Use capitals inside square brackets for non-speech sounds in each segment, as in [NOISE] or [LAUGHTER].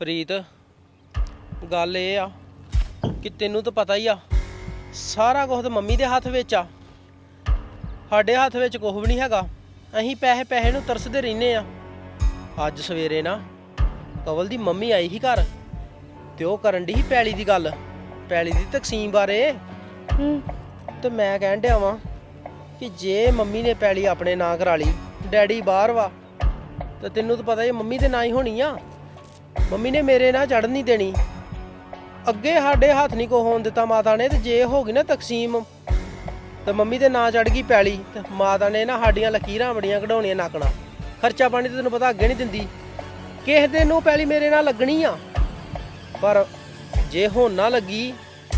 ਪ੍ਰੀਤ ਗੱਲ ਇਹ ਆ ਕਿ ਤੈਨੂੰ ਤਾਂ ਪਤਾ ਹੀ ਆ ਸਾਰਾ ਕੁਝ ਤਾਂ ਮੰਮੀ ਦੇ ਹੱਥ ਵਿੱਚ ਆ। ਸਾਡੇ ਹੱਥ ਵਿੱਚ ਕੁਝ ਵੀ ਨਹੀਂ ਹੈਗਾ। ਅਸੀਂ ਪੈਸੇ ਪੈਸੇ ਨੂੰ ਤਰਸਦੇ ਰਹਿੰਦੇ ਆ। ਅੱਜ ਸਵੇਰੇ ਨਾ ਕਵਲ ਦੀ ਮੰਮੀ ਆਈ ਸੀ ਘਰ ਤੇ ਉਹ ਕਰਨ ਦੀ ਸੀ ਪੈਲੀ ਦੀ ਗੱਲ। ਪੈਲੀ ਦੀ ਤਕਸੀਮ ਬਾਰੇ। ਹੂੰ। ਤੇ ਮੈਂ ਕਹਿਣ ਡਿਆ ਵਾਂ ਕਿ ਜੇ ਮੰਮੀ ਨੇ ਪੈਲੀ ਆਪਣੇ ਨਾਂ ਕਰਾ ਲਈ ਡੈਡੀ ਬਾਹਰ ਵਾ ਤੇ ਤੈਨੂੰ ਤਾਂ ਪਤਾ ਹੀ ਮੰਮੀ ਦੇ ਨਾਂ ਹੀ ਹੋਣੀ ਆ। ਮੰਮੀ ਨੇ ਮੇਰੇ ਨਾਂ ਚੜਨ ਨਹੀਂ ਦੇਣੀ। ਅੱਗੇ ਸਾਡੇ ਹੱਥ ਨਹੀਂ ਕੋ ਹੋਣ ਦਿੱਤਾ ਮਾਤਾ ਨੇ ਤੇ ਜੇ ਹੋ ਗਈ ਨਾ ਤਕਸੀਮ ਤੇ ਮੰਮੀ ਦੇ ਨਾਂ ਚੜ ਗਈ ਪੈਲੀ ਤੇ ਮਾਤਾ ਨੇ ਨਾ ਸਾਡੀਆਂ ਲਕੀਰਾਂ ਬੜੀਆਂ ਕਢਾਉਣੀਆਂ ਨਾਕਣਾ। ਖਰਚਾ ਪਾਣੀ ਤੇ ਤੈਨੂੰ ਪਤਾ ਅੱਗੇ ਨਹੀਂ ਦਿੰਦੀ। ਕਿਸੇ ਦਿਨ ਨੂੰ ਪੈਲੀ ਮੇਰੇ ਨਾਲ ਲੱਗਣੀ ਆ। ਪਰ ਜੇ ਹੁਣ ਨਾ ਲੱਗੀ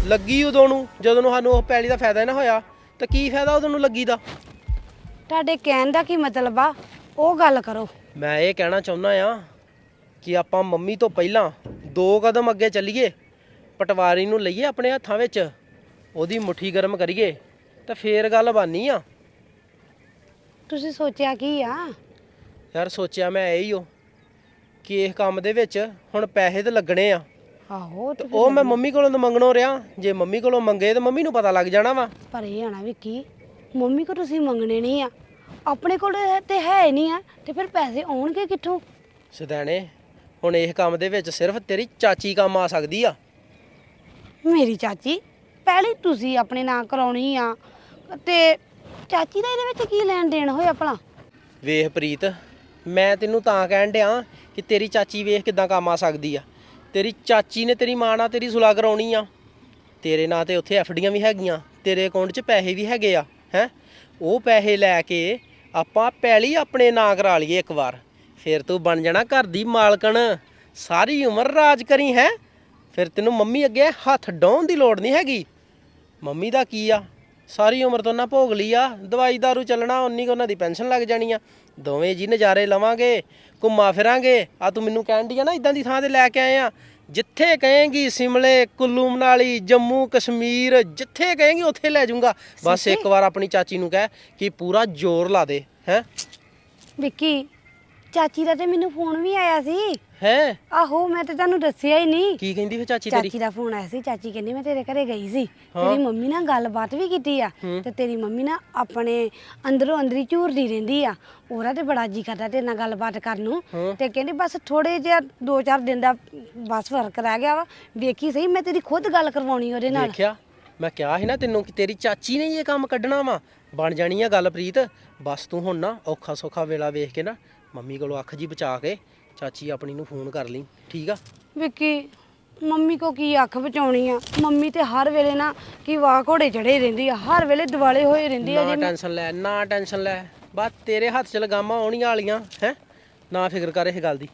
ਲੱਗੀ ਉਦੋਂ ਨੂੰ ਜਦੋਂ ਨੂੰ ਸਾਨੂੰ ਉਹ ਪੈਲੀ ਦਾ ਫਾਇਦਾ ਹੀ ਨਾ ਹੋਇਆ ਤਾਂ ਕੀ ਫਾਇਦਾ ਉਦੋਂ ਨੂੰ ਲੱਗੀ ਦਾ? ਤੁਹਾਡੇ ਕਹਿਣ ਦਾ ਕੀ ਮਤਲਬ ਆ? ਉਹ ਗੱਲ ਕਰੋ। ਮੈਂ ਇਹ ਕਹਿਣਾ ਚਾਹੁੰਦਾ ਆ ਕਿ ਆਪਾਂ ਮੰਮੀ ਤੋਂ ਪਹਿਲਾਂ ਦੋ ਕਦਮ ਅੱਗੇ ਚੱਲੀਏ ਪਟਵਾਰੀ ਨੂੰ ਲਈਏ ਆਪਣੇ ਹੱਥਾਂ ਵਿੱਚ ਉਹਦੀ ਮੁਠੀ ਗਰਮ ਕਰੀਏ ਤਾਂ ਫੇਰ ਗੱਲ ਬਾਨੀ ਆ। ਤੁਸੀਂ ਸੋਚਿਆ ਕੀ ਆ? ਯਾਰ ਸੋਚਿਆ ਮੈਂ ਇਹ ਹੀ ਹੋ ਕਿ ਇਸ ਕੰਮ ਦੇ ਵਿੱਚ ਹੁਣ ਪੈਸੇ ਤਾਂ ਲੱਗਣੇ ਆ। ਆਹੋ ਤੇ ਉਹ ਮੈਂ ਮੰਮੀ ਕੋਲੋਂ ਤਾਂ ਮੰਗਣੋਂ ਰਿਹਾ ਜੇ ਮੰਮੀ ਕੋਲੋਂ ਮੰਗੇ ਤਾਂ ਮੰਮੀ ਨੂੰ ਪਤਾ ਲੱਗ ਜਾਣਾ ਵਾ। ਪਰ ਇਹ ਆਣਾ ਵੀ ਕੀ ਮੰਮੀ ਕੋ ਤੁਸੀਂ ਮੰਗਣੇ ਨਹੀਂ ਆ। ਆਪਣੇ ਕੋਲ ਤੇ ਹੈ ਨਹੀਂ ਆ ਤੇ ਫਿਰ ਪੈਸੇ ਆਉਣਗੇ ਕਿੱਥੋਂ? ਸਿਧਾਣੇ ਹੁਣ ਇਸ ਕੰਮ ਦੇ ਵਿੱਚ ਸਿਰਫ ਤੇਰੀ ਚਾਚੀ ਕੰਮ ਆ ਸਕਦੀ ਆ। ਮੇਰੀ ਚਾਚੀ ਪਹਿਲੇ ਤੁਸੀਂ ਆਪਣੇ ਨਾਂ ਕਰਾਉਣੀ ਆ। ਤੇ ਚਾਚੀ ਦਾ ਇਹਦੇ ਵਿੱਚ ਕੀ ਲੈਣ ਦੇਣ ਹੋਇਆ ਭਲਾ? ਵੇਖ ਪ੍ਰੀਤ ਮੈਂ ਤੈਨੂੰ ਤਾਂ ਕਹਿਣ ਡਿਆ ਕਿ ਤੇਰੀ ਚਾਚੀ ਵੇਖ ਕਿਦਾਂ ਕੰਮ ਆ ਸਕਦੀ ਆ। ਤੇਰੀ ਚਾਚੀ ਨੇ ਤੇਰੀ ਮਾਂ ਨਾਲ ਤੇਰੀ ਸੁਲਾ ਕਰਾਉਣੀ ਆ। ਤੇਰੇ ਨਾਂ ਤੇ ਉੱਥੇ ਐਫਡੀਆਂ ਵੀ ਹੈਗੀਆਂ ਤੇਰੇ ਅਕਾਊਂਟ 'ਚ ਪੈਸੇ ਵੀ ਹੈਗੇ ਆ ਹੈ? ਉਹ ਪੈਸੇ ਲੈ ਕੇ ਆਪਾਂ ਪੈਲੀ ਆਪਣੇ ਨਾਂ ਕਰਾ ਲਈਏ ਇੱਕ ਵਾਰ। ਫਿਰ ਤੂੰ ਬਣ ਜਾਣਾ ਘਰ ਦੀ ਮਾਲਕਣ। ਸਾਰੀ ਉਮਰ ਰਾਜ ਕਰੀ ਹੈ। ਫਿਰ ਤੈਨੂੰ ਮੰਮੀ ਅੱਗੇ ਹੱਥ ਡਾਉਣ ਦੀ ਲੋੜ ਨਹੀਂ ਹੈਗੀ। ਮੰਮੀ ਦਾ ਕੀ ਆ? ਸਾਰੀ ਉਮਰ ਤੋਂ ਨਾ ਭੋਗ ਲਈ ਆ। ਦਵਾਈ ਦਾਰੂ ਚੱਲਣਾ ਉਨੀ ਕੁ ਉਹਨਾਂ ਦੀ ਪੈਨਸ਼ਨ ਲੱਗ ਜਾਣੀ ਆ। ਦੋਵੇਂ ਜੀ ਨਜ਼ਾਰੇ ਲਵਾਂਗੇ ਘੁੰਮਾ ਫਿਰਾਂਗੇ। ਆ ਤੂੰ ਮੈਨੂੰ ਕਹਿਣ ਦੀ ਆ ਨਾ ਇਦਾਂ ਦੀ ਥਾਂ ਤੇ ਲੈ ਕੇ ਆਏ ਆ। ਜਿੱਥੇ ਕਹੇਂਗੀ ਸਿਮਲੇ ਕੁੱਲੂ ਮਨਾਲੀ ਜੰਮੂ ਕਸ਼ਮੀਰ ਜਿੱਥੇ ਕਹੇਂਗੀ ਉੱਥੇ ਲੈ ਜਾਊਂਗਾ। ਬਸ ਇੱਕ ਵਾਰ ਆਪਣੀ ਚਾਚੀ ਨੂੰ ਕਹਿ ਕਿ ਪੂਰਾ ਜ਼ੋਰ ਲਾ ਦੇ ਹੈ। ਵਿੱਕੀ ਚਾਚੀ ਦਾ ਤੇ ਮੈਨੂੰ ਫੋਨ ਵੀ ਆਇਆ ਸੀ। ਹੈ? ਆਹੋ ਮੈਂ ਤੇ ਤੁਹਾਨੂੰ ਦੱਸਿਆ ਹੀ ਨਹੀਂ। ਕੀ ਕਹਿੰਦੀ ਫਿਰ ਚਾਚੀ ਤੇਰੀ? ਚਾਚੀ ਦਾ ਫੋਨ ਆਇਆ ਸੀ। ਚਾਚੀ ਕਹਿੰਦੀ ਮੈਂ ਤੇਰੇ ਘਰੇ ਗਈ ਸੀ। ਤੇਰੀ ਮੰਮੀ ਨਾਲ ਗੱਲਬਾਤ ਵੀ ਕੀਤੀ ਆ। ਤੇ ਤੇਰੀ ਮੰਮੀ ਨਾ ਆਪਣੇ ਅੰਦਰੋਂ ਅੰਦਰੀ ਝੂਰਦੀ ਰਹਿੰਦੀ ਆ। ਉਹਦਾ ਤੇ ਬੜਾ ਜੀ ਕਰਦਾ ਤੇਰੇ ਨਾਲ ਗੱਲਬਾਤ ਕਰਨ ਨੂੰ। ਤੇ ਕਹਿੰਦੀ ਬਸ ਥੋੜੇ ਜਿਹਾ 2-4 ਦਿਨ ਦਾ ਬਸ ਫ਼ਰਕ ਰਹਿ ਗਿਆ ਵਾ। ਵੇਖੀ ਸਹੀ ਮੈਂ ਤੇਰੀ ਖੁਦ ਗੱਲ ਕਰਵਾਉਣੀ ਉਹਦੇ ਨਾਲ। ਦੇਖਿਆ ਮੈਂ ਕਿਹਾ ਸੀ ਨਾ ਤੈਨੂੰ ਕਿ ਤੇਰੀ ਚਾਚੀ ਨੇ ਹੀ ਇਹ ਕੰਮ ਕੱਢਣਾ ਵਾ। ਬਣ ਜਾਣੀ ਆ ਗੱਲ ਪ੍ਰੀਤ। ਬਸ ਤੂੰ ਹੁਣ ਨਾ ਔਖਾ ਸੌਖਾ ਵੇਲਾ ਵੇਖ ਕੇ ਨਾ ਮੰਮੀ ਕੋਲੋਂ ਅੱਖ ਜੀ ਬਚਾ ਕੇ ਚਾਚੀ ਆਪਣੀ ਨੂੰ ਫੋਨ ਕਰ ਲਈ ਠੀਕ ਆ? ਵਿੱਕੀ ਮੰਮੀ ਕੋ ਕੀ ਅੱਖ ਬਚਾਉਣੀ ਆ? ਮੰਮੀ ਤੇ ਹਰ ਵੇਲੇ ਨਾ ਕੀ ਵਾਹ ਘੋੜੇ ਚੜੇ ਰਹਿੰਦੀ ਆ ਹਰ ਵੇਲੇ ਦਿਵਾਲੇ ਹੋਏ ਰਹਿੰਦੀ ਆ ਨਾ ਟੈਨਸ਼ਨ ਲੈ ਨਾ ਟੈਨਸ਼ਨ ਲੈ। ਬਸ ਤੇਰੇ ਹੱਥ 'ਚ ਲਗਾਮਾਂ ਆਉਣੀਆਂ ਵਾਲੀਆਂ ਹੈ? ਨਾ ਫਿਕਰ ਕਰ ਇਹ ਗੱਲ ਦੀ।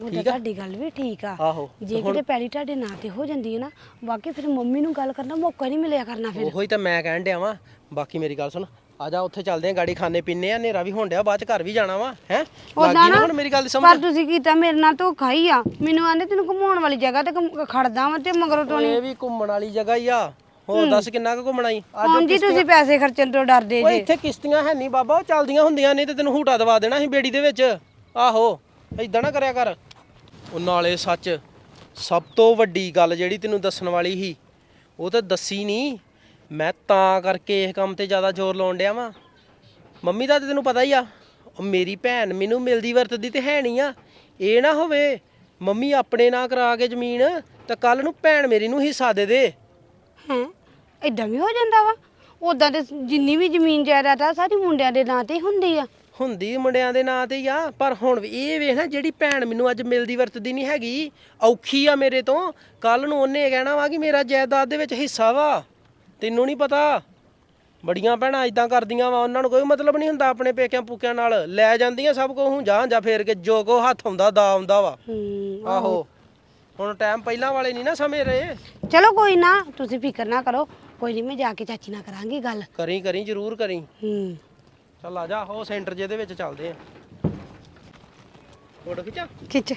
ਉਹਦਾ ਤੁਹਾਡੀ ਗੱਲ ਵੀ ਠੀਕ ਆ। ਆਹੋ ਜੇ ਕਿਤੇ ਪੈਲੀ ਤੁਹਾਡੇ ਨਾਂ ਤੇ ਹੋ ਜਾਂਦੀ ਹੈ ਨਾ ਬਾਕੀ ਫਿਰ ਮੰਮੀ ਨੂੰ ਗੱਲ ਕਰਨ ਦਾ ਮੌਕਾ ਨਹੀਂ ਮਿਲਿਆ ਕਰਨਾ ਫਿਰ। ਉਹੋ ਤਾਂ ਮੈਂ ਕਹਿਣ ਡਿਆ ਵਾਂ। ਬਾਕੀ ਮੇਰੀ ਗੱਲ ਸੁਣ ਆ ਜਾ ਉੱਥੇ ਚੱਲਦੇ ਆ ਗਾੜੀ ਖਾਣੇ ਪੀਣੇ ਆ ਹਨੇਰਾ ਵੀ ਹੋਣ ਡਿਆ ਬਾਅਦ ਚ ਘਰ ਵੀ ਜਾਣਾ ਵਾ ਹੈ? ਲੱਗੀ ਨਾ ਨਾ ਹੁਣ ਮੇਰੀ ਗੱਲ ਦੀ ਪਰ ਸਮਝ ਤੁਸੀਂ ਕੀਤਾ ਮੇਰੇ ਨਾਲ ਧੋਖਾ ਹੀ ਆ। ਮੈਨੂੰ ਆਂਦੇ ਤੈਨੂੰ ਘੁਮਾਉਣ ਵਾਲੀ ਜਗ੍ਹਾ ਤੇ ਘੁੰਮ- ਖੜਦਾ ਵਾਂ ਤੇ ਮਗਰੋਂ ਤੋਂ ਇਹ ਵੀ ਘੁੰਮਣ ਵਾਲੀ ਜਗ੍ਹਾ ਹੀ ਆ। ਹੋਰ ਦੱਸ ਕਿੰਨਾ ਕੁ ਘੁੰਮਣਾ ਈ? ਅੱਜ ਹੁਣ ਜੀ ਤੁਸੀਂ ਪੈਸੇ ਖਰਚਣ ਤੋਂ ਡਰਦੇ ਓਏ ਇੱਥੇ ਕਿਸ਼ਤੀਆਂ ਹੈ ਨਹੀਂ ਬਾਬਾ ਉਹ ਚੱਲਦੀਆਂ ਹੁੰਦੀਆਂ ਨਹੀਂ ਤੇ ਤੈਨੂੰ ਹੂਟਾ ਦਵਾ ਦੇਣਾ ਸੀ ਬੇੜੀ ਦੇ ਵਿੱਚ। ਆਹੋ ਏਦਾਂ ਨਾ ਕਰਿਆ ਕਰ। ਉਹ ਨਾਲੇ ਸੱਚ ਸਭ ਤੋਂ ਵੱਡੀ ਗੱਲ ਜਿਹੜੀ ਤੈਨੂੰ ਦੱਸਣ ਵਾਲੀ ਸੀ ਉਹ ਤਾਂ ਦੱਸੀ ਨਹੀਂ ਮੈਂ ਤਾਂ ਕਰਕੇ ਇਸ ਕੰਮ ਤੇ ਜ਼ਿਆਦਾ ਜ਼ੋਰ ਲਾਉਣ ਡਿਆ ਵਾਂ। ਮੰਮੀ ਦਾ ਤੇ ਤੈਨੂੰ ਪਤਾ ਹੀ ਆ ਉਹ ਮੇਰੀ ਭੈਣ ਮੈਨੂੰ ਮਿਲਦੀ ਵਰਤਦੀ ਤੇ ਹੈ ਨਹੀਂ ਆ। ਇਹ ਨਾ ਹੋਵੇ ਮੰਮੀ ਆਪਣੇ ਨਾਂ ਕਰਾ ਕੇ ਜ਼ਮੀਨ ਤਾਂ ਕੱਲ ਨੂੰ ਭੈਣ ਮੇਰੀ ਨੂੰ ਹਿੱਸਾ ਦੇ ਦੇ। ਹੈ ਇਦਾਂ ਵੀ ਹੋ ਜਾਂਦਾ ਵਾ? ਉਦਾਂ ਤੇ ਜਿੰਨੀ ਵੀ ਜ਼ਮੀਨ ਜਾਇਦਾਦ ਆ ਸਾਰੀ ਮੁੰਡਿਆਂ ਦੇ ਨਾਂ ਤੇ ਹੀ ਹੁੰਦੀ ਆ। ਹੁੰਦੀ ਮੁੰਡਿਆਂ ਦੇ ਨਾਂ ਤੇ ਹੀ ਆ ਪਰ ਹੁਣ ਵੀ ਇਹ ਵੇਖ ਨਾ ਜਿਹੜੀ ਭੈਣ ਮੈਨੂੰ ਅੱਜ ਮਿਲਦੀ ਵਰਤਦੀ ਨਹੀਂ ਹੈਗੀ ਔਖੀ ਆ ਮੇਰੇ ਤੋਂ। ਕੱਲ ਨੂੰ ਉਹਨੇ ਕਹਿਣਾ ਵਾ ਕਿ ਮੇਰਾ ਜਾਇਦਾਦ ਦੇ ਵਿੱਚ ਹਿੱਸਾ ਵਾ। ਤੈਨੂੰ ਨਹੀਂ ਪਤਾ? ਬੜੀਆਂ ਭੈਣਾਂ ਇਦਾਂ ਕਰਦੀਆਂ ਵਾ ਉਹਨਾਂ ਨੂੰ ਕੋਈ ਮਤਲਬ ਨਹੀਂ ਹੁੰਦਾ ਆਪਣੇ ਪੇਕਿਆਂ ਪੂਕਿਆਂ ਨਾਲ। ਲੈ ਜਾਂਦੀਆਂ ਸਭ ਕੋ ਹੁਣ ਜਾਂ ਜਾਂ ਫੇਰ ਕੇ ਜੋ ਕੋ ਹੱਥ ਆਉਂਦਾ ਦਾ ਆਉਂਦਾ ਵਾ। ਹੂੰ ਆਹੋ ਹੁਣ ਟਾਈਮ ਪਹਿਲਾਂ ਵਾਲੇ ਨਹੀਂ ਨਾ ਸਮੇਂ ਰਹੇ। ਚਲੋ ਕੋਈ ਨਾ ਤੁਸੀਂ ਫਿਕਰ ਨਾ ਕਰੋ। ਕੋਈ ਨਹੀਂ ਮੈਂ ਜਾ ਕੇ ਚਾਚੀ ਨਾਲ ਕਰਾਂਗੀ ਗੱਲ। ਕਰੀ ਕਰੀ ਜ਼ਰੂਰ ਕਰੀ। ਹੂੰ। ਚੱਲ ਆ ਜਾ ਹੋ ਸੈਂਟਰ ਜਿਹਦੇ ਵਿੱਚ ਚੱਲਦੇ ਆ। ਫੋਟੋ ਖਿਚਾ? ਖਿੱਚ।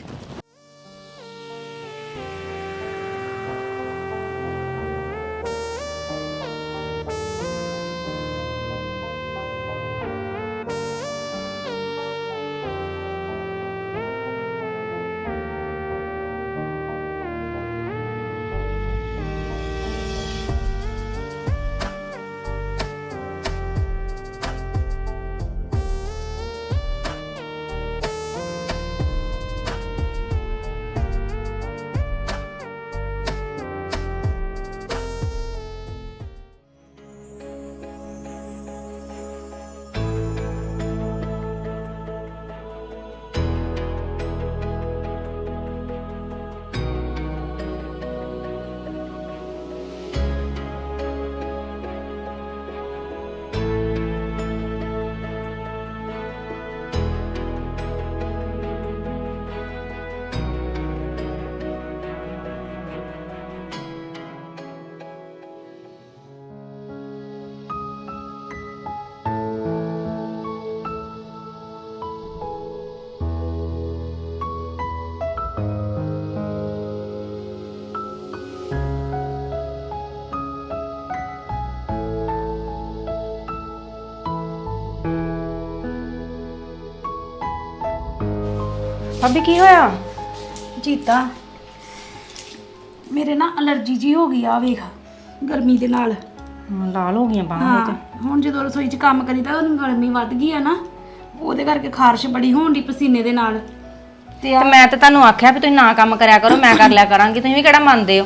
ਭਾਬੀ ਕੀ ਹੋਇਆ? ਜੀਤਾ ਮੇਰੇ ਨਾ ਅਲਰਜੀ ਜੀ ਹੋ ਗਈ ਆ ਵੇਖ ਗਰਮੀ ਦੇ ਨਾਲ। ਲਾਲ ਹੋ ਗਈਆਂ ਬਾਹਾਂ ਹਾਂ ਹੁਣ ਜਦੋਂ ਰਸੋਈ 'ਚ ਕੰਮ ਕਰੀਦਾ ਉਹਨੂੰ ਗਰਮੀ ਵੱਧ ਗਈ ਆ ਨਾ। ਉਹਦੇ ਕਰਕੇ ਖਾਰਸ਼ ਬੜੀ ਹੋਣ ਦੀ ਪਸੀਨੇ ਦੇ ਨਾਲ। ਤੇ ਤੇ ਮੈਂ ਤਾਂ ਤੁਹਾਨੂੰ ਆਖਿਆ ਵੀ ਤੁਸੀਂ ਨਾ ਕੰਮ ਕਰਿਆ ਕਰੋ ਮੈਂ ਕਰ ਲਿਆ ਕਰਾਂਗੀ। ਤੁਸੀਂ ਵੀ ਕਿਹੜਾ ਮੰਨਦੇ ਹੋ?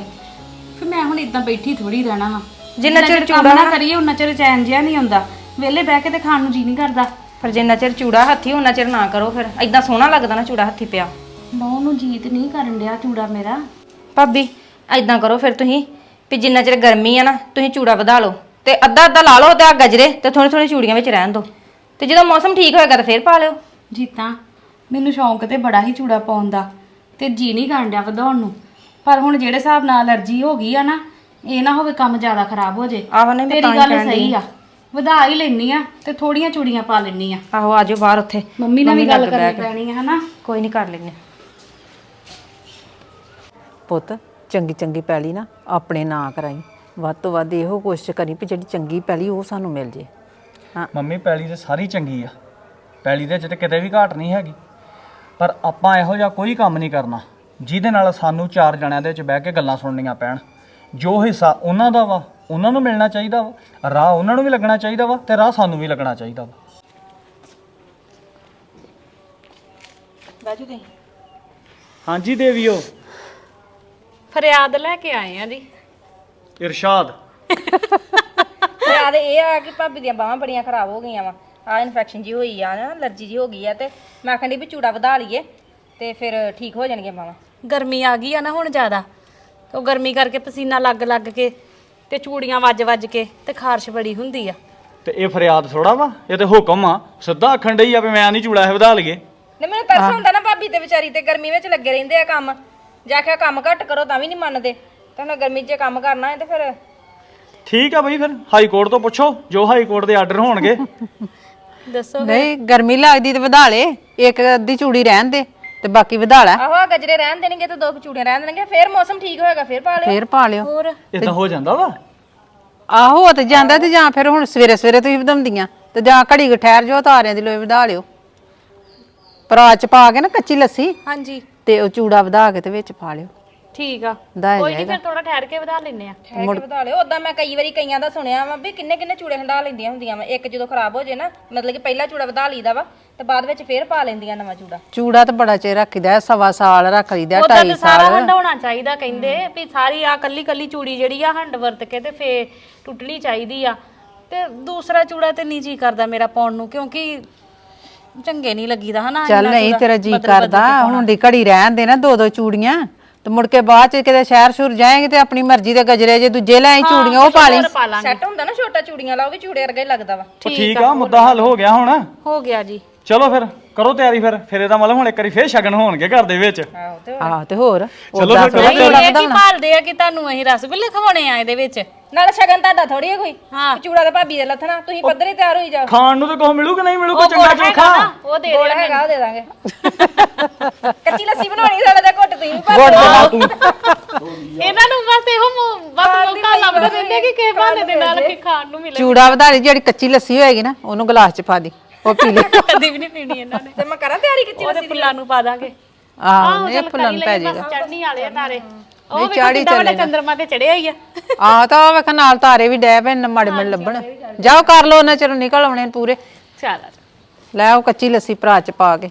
ਫਿਰ ਮੈਂ ਹੁਣ ਇਦਾਂ ਬੈਠੀ ਥੋੜੀ ਰਹਿਣਾ ਵਾ। ਜਿੰਨਾ ਚਿਰ ਕੰਮ ਨਾ ਕਰੀਏ ਉਹਨਾਂ ਚਿਰ ਚੈਨ ਜਿਆ ਨਹੀਂ ਆਉਂਦਾ ਵਿਹਲੇ ਬਹਿ ਕੇ ਤੇ ਖਾਣ ਨੂੰ ਜੀ ਨਹੀਂ ਕਰਦਾ। ਫਿਰ ਜਿੰਨਾ ਚਿਰ ਚੂੜਾ ਹੱਥੀ ਉਹਨਾਂ ਚਿਰ ਨਾ ਕਰੋ ਫਿਰ। ਐਦਾਂ ਸੋਹਣਾ ਲੱਗਦਾ ਨਾ ਚੂੜਾ ਹੱਥੀ ਪਿਆ। ਬਹੁ ਨੂੰ ਜੀਤ ਨਹੀਂ ਕਰਨ ਡਿਆ ਚੂੜਾ ਮੇਰਾ। ਭਾਬੀ ਐਦਾਂ ਕਰੋ ਫਿਰ ਤੁਸੀਂ ਵੀ ਜਿੰਨਾ ਚਿਰ ਗਰਮੀ ਆ ਨਾ ਤੁਸੀਂ ਚੂੜਾ ਵਧਾ ਲਓ। ਤੇ ਅੱਧਾ ਅੱਧਾ ਲਾ ਲਓ ਤੇ ਆ ਗਜਰੇ ਤੇ ਥੋੜੀ ਥੋੜੀ ਚੂੜੀਆਂ ਵਿੱਚ ਰਹਿਣ ਦਿਓ। ਤੇ ਜਦੋਂ ਮੌਸਮ ਠੀਕ ਹੋਏਗਾ ਤਾਂ ਫਿਰ ਪਾ ਲਿਓ। ਜੀਤਾ ਮੈਨੂੰ ਸ਼ੌਂਕ ਤੇ ਬੜਾ ਹੀ ਚੂੜਾ ਪਾਉਣ ਦਾ ਤੇ ਜੀ ਨਹੀਂ ਕਰਨ ਡਿਆ ਵਧਾਉਣ ਨੂੰ। ਪਰ ਹੁਣ ਜਿਹੜੇ ਹਿਸਾਬ ਨਾਲ ਅਲਰਜੀ ਹੋ ਗਈ ਆ ਨਾ ਇਹ ਨਾ ਹੋਵੇ ਕੰਮ ਜ਼ਿਆਦਾ ਖਰਾਬ ਹੋ ਜੇ। ਆਹੋ ਨਹੀਂ ਮੈਂ ਤੇਰੀ ਤਾਂ ਹੀ ਗੱਲ ਕਹਿਣ ਸਹੀ ਆ। ਵਧਾ ਹੀ ਲੈਣੀ ਆ ਤੇ ਥੋੜੀਆਂ ਚੂੜੀਆਂ ਪਾ ਲੈਣੀ ਆ। ਆਹੋ ਆਜੋ ਬਾਹਰ ਉੱਥੇ। ਮੰਮੀ ਨਾਲ ਵੀ ਗੱਲ ਕਰਨੀ। ਪੈਣੀ ਆ ਹਨਾ? ਕੋਈ ਨਹੀਂ ਕਰ ਲੈਨੇ ਪੁੱਤ ਚੰਗੀ ਚੰਗੀ ਪੈਲੀ ਨਾ ਆਪਣੇ ਨਾਂ ਕਰਾਈ। ਵੱਧ ਤੋਂ ਵੱਧ ਇਹੋ ਕੋਸ਼ਿਸ਼ ਕਰੀ ਵੀ ਜਿਹੜੀ ਚੰਗੀ ਪੈਲੀ ਉਹ ਸਾਨੂੰ ਮਿਲ ਜੇ। ਹਾਂ। ਮੰਮੀ ਪੈਲੀ ਤੇ ਸਾਰੀ ਚੰਗੀ ਆ। ਪੈਲੀ ਦੇ ਵਿੱਚ ਤੇ ਕਿਤੇ ਵੀ ਘਾਟ ਨਹੀਂ ਹੈਗੀ। ਪਰ ਆਪਾਂ ਇਹੋ ਜਿਹਾ ਕੋਈ ਕੰਮ ਨਹੀਂ ਕਰਨਾ ਜਿਹਦੇ ਨਾਲ ਸਾਨੂੰ ਚਾਰ ਜਣਿਆਂ ਦੇ ਵਿੱਚ ਬਹਿ ਕੇ ਗੱਲਾਂ ਸੁਣਨੀਆਂ ਪੈਣ। ਜੋ ਹਿੱਸਾ ਉਹਨਾਂ ਦਾ ਵਾ ਉਹਨਾਂ ਨੂੰ ਮਿਲਣਾ ਚਾਹੀਦਾ ਵਾ ਰਾਹ ਉਹਨਾਂ ਨੂੰ ਵੀ ਲੱਗਣਾ ਚਾਹੀਦਾ ਵਾ ਤੇ ਰਾਹ ਸਾਨੂੰ ਵੀ ਲੱਗਣਾ ਚਾਹੀਦਾ ਵਾ। ਹਾਂਜੀ ਦੇਵੀਓ। ਫਰਿਆਦ ਲੈ ਕੇ ਆਏ ਆ ਜੀ। ਇਰਸ਼ਾਦ। ਯਾਦ ਇਹ ਆ ਕਿ ਭਾਬੀ ਦੀਆਂ ਬਾਹਾਂ ਬੜੀਆਂ ਖਰਾਬ ਹੋ ਗਈਆਂ ਵਾ। ਆ ਇਨਫੈਕਸ਼ਨ ਜੀ ਹੋਈ ਆ ਨਾ ਅਲਰਜੀ ਜੀ ਹੋ ਗਈ ਆ ਤੇ ਮੈਂ ਡਈ ਵੀ ਚੂੜਾ ਵਧਾ ਲਈਏ ਤੇ ਫਿਰ ਠੀਕ ਹੋ ਜਾਣਗੀਆਂ ਬਾਹਾਂ। ਗਰਮੀ ਆ ਗਈ ਆ ਨਾ ਹੁਣ ਜ਼ਿਆਦਾ। ਤੇ ਉਹ ਗਰਮੀ ਕਰਕੇ ਪਸੀਨਾ ਲੱਗ ਲੱਗ ਕੇ ਤੇ ਚੂੜੀਆਂ ਵੱਜ ਵੱਜ ਕੇ ਤੇ ਖਾਰਸ਼ ਬੜੀ ਹੁੰਦੀ ਆ। ਤੇ ਇਹ ਫਰਿਆਦ ਥੋੜਾ ਵਾ ਇਹ ਤੇ ਹੁਕਮ ਆ। ਸਿੱਧਾ ਆਖਣ ਡਈ ਆ ਵੀ ਮੈਂ ਨਹੀਂ ਚੂੜਾ ਇਹ ਵਧਾ ਲਈਏ। ਨਹੀਂ ਮੈਨੂੰ ਤਰਸ ਹੁੰਦਾ ਨਾ ਭਾਬੀ ਤੇ ਵਿਚਾਰੀ ਤੇ ਗਰਮੀ ਵਿੱਚ ਲੱਗੇ ਰਹਿੰਦੇ ਆ ਕੰਮ। ਜਾ ਕੇ ਕੰਮ ਘੱਟ ਕਰੋ ਤਾਂ ਵੀ ਨਹੀਂ ਮੰਨਦੇ। ਤੇ ਗਰਮੀ 'ਚ ਕੰਮ ਕਰਨਾ ਹੈ ਤੇ ਫਿਰ ਠੀਕ ਆ ਬਈ ਫਿਰ ਹਾਈ ਕੋਰਟ ਤੋਂ ਪੁੱਛੋ ਜੋ ਹਾਈ ਕੋਰਟ ਦੇ ਆਰਡਰ ਹੋਣਗੇ। [LAUGHS] ਦੱਸੋ ਨਹੀਂ ਗਰਮੀ ਲੱਗਦੀ ਤੇ ਵਧਾ ਲੇ ਇੱਕ ਅੱਧੀ ਚੂੜੀ ਰਹਿਣ ਦੇ। ਤੇ ਬਾਕੀ ਵਧਾ ਲੈ। ਆਹੋ ਆਹ ਗਜਰੇ ਰਹਿਣ ਦੇਣਗੇ ਤੇ ਦੋ ਕੁ ਚੂੜੀਆਂ ਰਹਿਣ ਦੇਣਗੇ ਫਿਰ ਮੌਸਮ ਠੀਕ ਹੋਏਗਾ ਫਿਰ ਪਾ ਲਿਓ। ਫੇਰ ਪਾ ਲਿਓ। ਹੋਰ? ਇਦਾਂ ਹੋ ਜਾਂਦਾ ਵਾ। ਆਹੋ ਉਹ ਤੇ ਜਾਂਦਾ ਤੇ ਜਾਂ ਫਿਰ ਹੁਣ ਸਵੇਰੇ ਸਵੇਰੇ ਤੁਸੀਂ ਵਧਾਉਂਦੀਆਂ ਤੇ ਜਾਂ ਘੜੀ ਕੁ ਠਹਿਰ ਜਾਓ ਤਾਰਿਆਂ ਦੀ ਲੋਏ ਵਧਾ ਲਿਓ। ਪਰਾਤ ਚ ਪਾ ਕੇ ਨਾ ਕੱਚੀ ਲੱਸੀ ਹਾਂਜੀ। ਤੇ ਉਹ ਚੂੜਾ ਵਧਾ ਕੇ ਤੇ ਵਿੱਚ ਪਾ ਲਿਓ। ਠੀਕ ਆ। ਕੋਈ ਨਹੀਂ ਫਿਰ ਥੋੜਾ ਠਹਿਰ ਕੇ ਵਧਾ ਲੈਨੇ ਆ। ਠਹਿਰ ਕੇ ਵਧਾ ਲਿਓ। ਉਦਾਂ ਮੈਂ ਕਈ ਵਾਰੀ ਕਈਆਂ ਦਾ ਸੁਣਿਆ ਵਾ ਵੀ ਕਿੰਨੇ ਕਿੰਨੇ ਚੂੜੇ ਹੰਡਾ ਲੈਂਦੀਆਂ ਹੁੰਦੀਆਂ ਵਾ। ਇੱਕ ਜਦੋਂ ਖਰਾਬ ਹੋ ਜੇ ਨਾ ਮਤਲਬ ਕਿ ਪਹਿਲਾ ਚੂੜਾ ਵਧਾ ਲਈਦਾ ਵਾ ਤੇ ਬਾਅਦ ਵਿੱਚ ਫੇਰ ਪਾ ਲੈਂਦੀਆਂ ਨਵਾਂ ਚੂੜਾ। ਚੂੜਾ ਤਾਂ ਬੜਾ ਚਿਰ ਰੱਖੀਦਾ ਸਵਾ ਸਾਲ ਰੱਖ ਲਈਦਾ ਉਹਦਾ ਢਾਈ ਤੇ ਸਾਰਾ ਸਾਲ। ਹੰਡਾਉਣਾ ਚਾਹੀਦਾ ਕਹਿੰਦੇ ਵੀ ਸਾਰੀ ਆ ਕੱਲੀ ਕੱਲੀ ਚੂੜੀ ਜਿਹੜੀ ਆ ਹੰਡ ਵਰਤ ਕੇ ਤੇ ਫੇ ਟੁੱਟਣੀ ਚਾਹੀਦੀ ਆ। ਤੇ ਦੂਸਰਾ ਚੂੜਾ ਤੇ ਨਹੀਂ ਜੀ ਕਰਦਾ ਮੇਰਾ ਪਾਉਣ ਨੂੰ ਕਿਉਂਕਿ ਚੰਗੇ ਨਹੀਂ ਲੱਗੀਦਾ ਹਨਾ ਚੱਲ ਇੰਨਾ ਨਹੀਂ ਚੂੜਾ ਤੇਰਾ ਜੀ ਬਦਲ ਬਦਲ ਕੇ ਕਰਦਾ ਪਾਉਣਾ। ਹੁਣ ਦੀ ਘੜੀ ਰਹਿਣ ਦੇ ਨਾ ਦੋ ਦੋ ਚੂੜੀਆਂ ਤੇ ਮੁੜ ਕੇ ਬਾਅਦ ਚ ਕਿਤੇ ਸ਼ਹਿਰ ਸ਼ੁਰ ਜਾਏਂਗੇ ਤੇ ਆਪਣੀ ਮਰਜ਼ੀ ਦੇ ਗਜਰੇ ਜੇ ਦੂਜੇ ਲੈ ਆਈ ਚੂੜੀਆਂ ਉਹ ਪਾ ਲਈ। ਹੋਰ ਪਾ ਲਾਂਗੇ। ਸੈੱਟ ਹੁੰਦਾ ਨਾ ਛੋਟਾ ਚੂੜੀਆਂ ਲਾ ਉਹ ਵੀ ਚੂੜੇ ਵਰਗਾ ਹੀ ਲੱਗਦਾ ਵਾ। ਉਹ ਠੀਕ ਆ ਮੁੱਦਾ ਹੱਲ ਹੋ ਗਿਆ ਹੁਣ। ਹੋ ਗਿਆ ਜੀ। ਚਲੋ ਫਿਰ ਕਰੋ ਤਿਆਰੀ ਫਿਰ ਫਿਰ ਇਹਦਾ ਮਤਲਬ ਹੁਣ ਇੱਕ ਵਾਰੀ ਫੇਰ ਸ਼ਗਨ ਹੋਣਗੇ ਘਰ ਦੇ ਵਿੱਚ। ਆਹੋ ਤੇ ਤੇ ਹੋਰ। ਚਲੋ ਫਿਰ ਕਰੋ ਚੂੜਾ ਇਹ ਕੀ। ਭਾਲਦੇ ਆ ਕਿ ਤੁਹਾਨੂੰ ਅਸੀਂ ਰਸਗੁੱਲੇ ਖਵਾਉਣੇ ਆ ਇਹਦੇ ਵਿੱਚ? ਨਾਲ ਸ਼ਗਨ ਤੁਹਾਡਾ ਥੋੜੀ ਹੈ ਕੋਈ। ਹਾਂ। ਚੂੜਾ ਤੇ ਭਾਬੀ ਦੇ ਲੱਥਣਾ ਤੁਸੀਂ ਪੱਧਰੇ ਤਿਆਰ ਹੋਈ ਜਾਓ। ਖਾਣ ਨੂੰ ਤਾਂ ਕੁਝ ਮਿਲੂ ਕਿ ਨਹੀਂ ਮਿਲੂ ਕੋਈ ਉਹ ਚੰਗਾ ਚੋਖਾ ਉਹ ਦੇ ਦਿਓ ਹੈਗਾ ਉਹ ਦੇ ਦਾਂਗੇ। [LAUGHS] ਕੱਚੀ ਲੱਸੀ ਬਣਾਉਣੀ ਸਾਡਾ ਦਾ ਘੁੱਟ ਤੁਸੀਂ ਵੀ ਭਰ ਦਿਓ। ਇਹਨਾਂ ਨੂੰ ਬਸ ਇਹੋ ਬਸ ਮੌਕਾ ਲੱਭਦੇ ਰਹਿੰਦੇ ਕਿ ਕਿਸੇ ਬਹਾਨੇ ਦੇ ਨਾਲ ਕਿ ਖਾਣ ਨੂੰ ਮਿਲੇ। ਚੂੜਾ ਵਧਾ ਲਈ ਜਿਹੜੀ ਕੱਚੀ ਲੱਸੀ ਹੋਏਗੀ ਨਾ ਉਹਨੂੰ ਗਲਾਸ ਚ ਪਾ ਦੀ। ਉਹ ਪੀ ਲਈ [LAUGHS] ਕਦੀ ਵੀ ਨਹੀਂ ਪੀਣੀ ਇਹਨਾਂ ਨੇ। ਤੇ ਮੈਂ ਕਰਾਂ ਤਿਆਰੀ ਕੱਚੀ ਉਹਦੇ ਫੁੱਲਾਂ ਨੂੰ ਪਾ ਦਾਂਗੇ। ਆਹੋ ਇਹ ਫੁੱਲਾਂ ਨੂੰ ਪੈ ਜਾਏਗਾ। ਚੜਨੀ ਵਾਲੇ ਆ ਤਾਰੇ। ਉਹ ਵੀ ਵਾਲਾ ਚੱਲੇ ਚੰਦਰਮਾ ਤੇ ਚੜਿਆ ਹੀ ਆ। ਆਹ ਤਾਂ ਉਹ ਵੇਖ ਨਾਲ ਤਾਰੇ ਵੀ ਡੈ ਪੈਣ ਮਾੜੇ ਮਾੜੇ ਲੱਭਣ। ਜਾਓ ਕਰ ਲੋ ਉਹਨਾਂ ਚਿਰ ਨਿਕਲ ਆਉਣੇ ਨੇ ਪੂਰੇ। ਚੱਲ ਲੈ ਉਹ ਕੱਚੀ ਲੱਸੀ ਭਰਾ ਚ ਪਾ ਕੇ।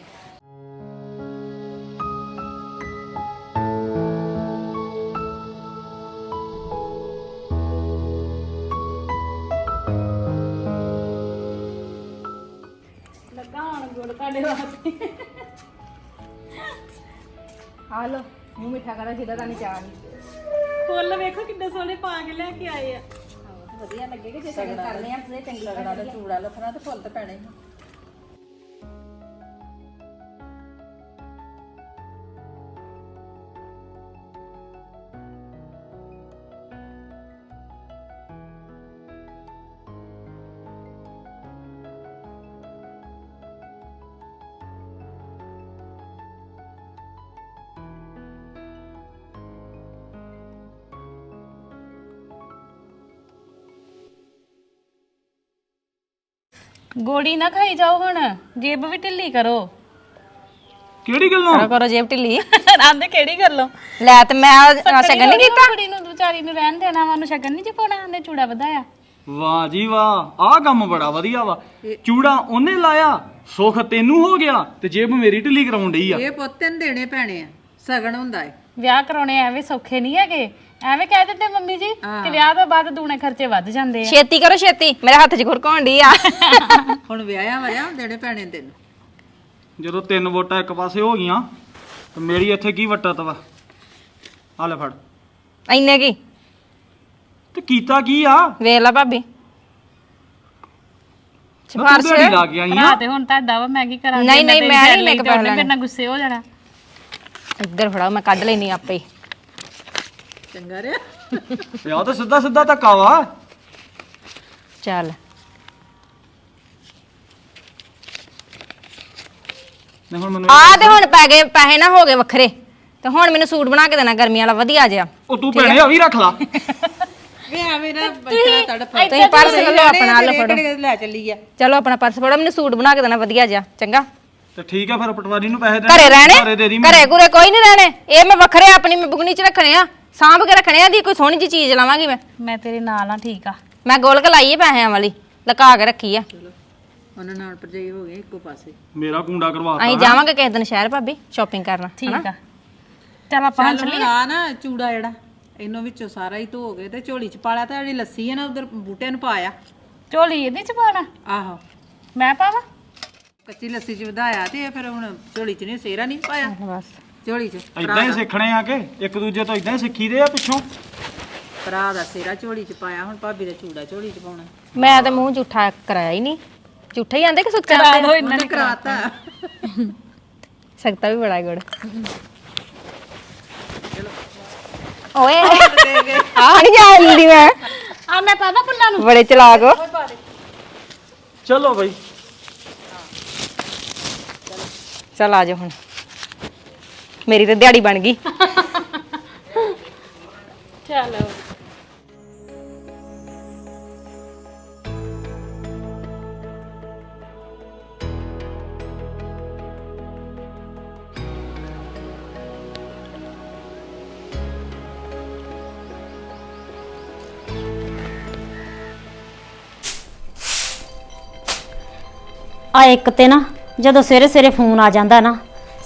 ਆ ਲੋ ਮੂੰਹ ਮਿੱਠਾ ਕਰਾ ਜਿਹਦਾ ਤਾਂ ਨਹੀਂ ਚਾਹ ਫੁੱਲ ਵੇਖੋ ਕਿੰਨੇ ਸੋਹਣੇ ਪਾ ਕੇ ਲੈ ਕੇ ਆਏ ਆ। ਵਧੀਆ ਲੱਗੇਗਾ ਜੇ ਸ਼ਗਨ ਕਰਨੇ ਆ ਤੇ ਚੰਗੀ ਲੱਗਦਾ ਤੇ ਚੂੜਾ ਲੱਥਣਾ ਤੇ ਫੁੱਲ ਤੇ ਪੈਣੇ ਗੋੜੀ ਨਾ ਖਾਈ ਜਾਓ ਹੁਣ ਜੇਬ ਵੀ ਢਿੱਲੀ ਕਰੋ। ਕਿਹੜੀ ਗੱਲੋਂ? ਕਰੋ ਕਰੋ ਜੇਬ ਢਿੱਲੀ। ਆਂਦੇ ਕਿਹੜੀ ਗੱਲੋਂ? ਲੈ ਤੇ ਮੈਂ ਉਹ ਸ਼ਗਨ ਨਹੀਂ ਕੀਤਾ? ਕੁੜੀ ਨੂੰ ਵਿਚਾਰੀ ਨੂੰ ਰਹਿਣ ਦੇਣਾ ਵਾ ਉਹਨੂੰ ਸ਼ਗਨ ਨਹੀਂ ਚਪਾਉਣਾ ਆਂਦੇ ਚੂੜਾ ਵਧਾਇਆ। ਵਾਹ ਜੀ ਵਾਹ ਆਹ ਕੰਮ ਬੜਾ ਵਧੀਆ ਵਾ। ਚੂੜਾ ਉਹਨੇ ਲਾਇਆ ਸੁੱਖ ਤੈਨੂੰ ਹੋ ਗਿਆ ਤੇ ਜੇਬ ਮੇਰੀ ਢਿੱਲੀ ਕਰਾਉਣ ਡਈ ਆ। ਇਹ ਪੁੱਤ ਨੂੰ ਦੇਣੇ ਪੈਣੇ ਆ ਸਗਣ ਹੁੰਦਾ ਏ। ਵਿਆਹ ਕਰਾਉਣੇ ਐਵੇਂ ਸੌਖੇ ਨਹੀਂ ਹੈਗੇ। ਐਵੇਂ ਕਹਿ ਦਿੰਦੇ ਮੰਮੀ ਜੀ ਕਿ ਵਿਆਹ ਤੋਂ ਬਾਅਦ ਦੂਣੇ ਖਰਚੇ ਵੱਧ ਜਾਂਦੇ ਆ। ਛੇਤੀ ਕਰੋ ਛੇਤੀ ਮੇਰੇ ਹੱਥ 'ਚ ਖੁਰਕਾਉਣ ਡਈ ਆ। [LAUGHS] ਹੁਣ ਵਿਆਹਿਆ ਵਰਿਆ ਦੇਣੇ ਪੈਣੇ ਤੈਨੂੰ? ਜਦੋਂ ਤਿੰਨ ਵੋਟਾਂ ਇੱਕ ਪਾਸੇ ਹੋ ਗਈਆਂ ਤੇ ਮੇਰੀ ਇੱਥੇ ਕੀ ਵੱਟਤ ਵਾ? ਆ ਲੈ ਫੜ। ਇੰਨੇ ਕੀ? ਤੇ ਕੀਤਾ ਕੀ ਆ? ਵੇਖ ਲੈ ਭਾਬੀ। ਮੈਂ ਤੂੰ ਦਿਹਾੜੀ ਲਾ ਕੇ ਆਈ ਭਰਾ ਆ। ਤੇ ਹੁਣ ਤੁਹਾਡਾ ਵਾ ਮੈਂ ਕੀ ਕਰਾਂ? ਨਹੀਂ, ਨਹੀਂ, ਮੈਂ ਨਹੀਂ make up ਮੇਰੇ ਨਾਲ ਗੁੱਸੇ ਹੋ ਜਾਣਾ। ਇੱਧਰ ਫੜਾਓ ਮੈਂ ਕੱਢ ਲੈਣੀ ਆਪੇ ਹੀ। ਚੰਗਾ ਰਿਹਾ। ਤੇ ਆ ਤਾਂ ਸਿੱਧਾ ਸਿੱਧਾ ਧੱਕਾ ਵਾ। ਚੱਲ। ਨੇ ਹੁਣ ਮੈਨੂੰ ਆ ਤੇ ਹੁਣ ਪੈ ਗਏ ਪੈਸੇ ਨਾ ਹੋ ਗਏ ਵੱਖਰੇ। ਤੇ ਹੁਣ ਮੈਨੂੰ ਸੂਟ ਬਣਾ ਕੇ ਦੇਣਾ ਗਰਮੀਆਂ ਵਾਲਾ ਵਧੀਆ ਜਿਹਾ। ਉਹ ਤੂੰ ਭੈਣੇ ਆ? ਵੀ ਰੱਖ ਲਾ। ਵੇ ਐਵੇਂ ਨਾ ਬੱਚਾ ਤੜਫ। ਤੁਸੀਂ ਪਰਸ ਲਓ ਆਪਣਾ ਆਹ ਲਓ ਫੜੋ ਲੈ ਚੱਲੀ ਆ। ਚਲੋ ਆਪਣਾ ਪਰਸ ਫੜੋ ਮੈਨੂੰ ਸੂਟ ਬਣਾ ਕੇ ਦੇਣਾ ਵਧੀਆ ਜਿਹਾ ਚੰਗਾ। ਤੇ ਠੀਕ ਆ ਫਿਰ ਪਟਵਾਰੀ ਨੂੰ ਪੈਸੇ ਦੇ ਘਰੇ ਰਹਿਣੇ? ਘਰੇ ਘੁਰੇ ਕੋਈ ਨਹੀਂ ਰਹਿਣੇ। ਇਹ ਮੈਂ ਵੱਖਰੇ ਆਪਣੀ ਮੈਂ ਬੁਗਨੀ 'ਚ ਰੱਖਣੇ ਆ। ਸਾਂਭ ਕੇ ਰੱਖਣੇ ਆ ਦੀ ਕੋਈ ਸੋਹਣੀ ਜੀ ਚੀਜ਼ ਲਾਵਾਂਗੀ ਮੈਂ। ਮੈਂ ਤੇਰੇ ਨਾਲ ਆ ਠੀਕ ਆ। ਮੈਂ ਗੋਲਕ ਲਾਈ ਹੈ ਪੈਸਿਆਂ ਵਾਲੀ ਲਗਾ ਕੇ ਰੱਖੀ ਆ। ਉਹਨਾਂ ਨਾਲ ਭਰਜਾਈ ਹੋ ਗਏ ਇੱਕੋ ਪਾਸੇ। ਮੇਰਾ ਕੁੰਡਾ ਕਰਵਾਤਾ ਅਸੀਂ ਜਾਵਾਂਗੇ ਕਿਸੇ ਦਿਨ ਸ਼ਹਿਰ ਭਾਬੀ ਸ਼ਾਪਿੰਗ ਕਰਨ ਠੀਕ ਆ। ਚੱਲ ਆਪਾਂ ਹੁਣ ਚੱਲ ਹੁਣ ਆ ਨਾ ਚੂੜਾ ਜਿਹੜਾ ਇਹਨੂੰ ਵਿੱਚੋਂ ਸਾਰਾ ਹੀ ਧੋ ਕੇ ਤੇ ਝੋਲੀ ਚ ਪਾਲਿਆ ਤੇ ਜਿਹੜੀ ਲੱਸੀ ਹੈ ਨਾ ਉਧਰ ਬੂਟਿਆਂ ਨੂੰ ਪਾਇਆ। ਝੋਲੀ ਇਹਦੇ ਚ ਪਾਉਣਾ? ਆਹੋ। ਮੈਂ ਪਾਵਾਂ? ਕੱਚੀ ਲੱਸੀ ਚ ਵਧਾਇਆ ਤੇ ਇਹ ਫਿਰ ਹੁਣ ਝੋਲੀ ਚ ਨਹੀਂ ਸੇਰਾ ਨਹੀਂ ਪਾਇਆ। ਬਸ। ਝੋਲੀ ਚ ਇਦਾਂ ਹੀ ਸਿੱਖਣੇ ਆ ਕਿ? ਇੱਕ ਦੂਜੇ ਤੋਂ ਇਦਾਂ ਹੀ ਸਿੱਖੀਦੇ ਆ ਪਿੱਛੋਂ? ਭਰਾ ਦਾ ਸੇਰਾ ਝੋਲੀ ਚ ਪਾਇਆ ਹੁਣ ਭਾਬੀ ਦਾ ਚੂੜਾ ਝੋਲੀ ਚ ਪਾਉਣਾ। ਮੈਂ ਤੇ ਮੂੰਹ ਝੂਠਾ ਕਰਾਇਆ ਹੀ ਨਹੀਂ। ਝੂਠਾ ਹੀ ਆਂਦੇ ਕਿ ਸੁੱਚਾ ਕਰਾ ਦੋ ਇਹਨਾਂ ਉਹਨੇ ਕਰਾਤਾ ਸਕਤਾ ਵੀ ਬੜਾ ਗੁੜ। ਓਏ। ਆ ਨਹੀਂ ਜਾਂਦੀ ਮੈਂ। ਆ ਮੈਂ ਪਾਵਾਂ ਫੁੱਲਾਂ ਨੂੰ? ਬੜੇ ਚਲਾਕ ਹੋ। ਚਲੋ ਬਈ। ਚਲ ਆ ਜਾ ਹੁਣ। ਮੇਰੀ ਤੇ ਦਿਹਾੜੀ ਬਣ ਗਈ। ਚਲੋ। ਆ ਇੱਕ ਤੇ ਨਾ ਜਦੋਂ ਸਵੇਰੇ ਸਵੇਰੇ ਫੋਨ ਆ ਜਾਂਦਾ ਨਾ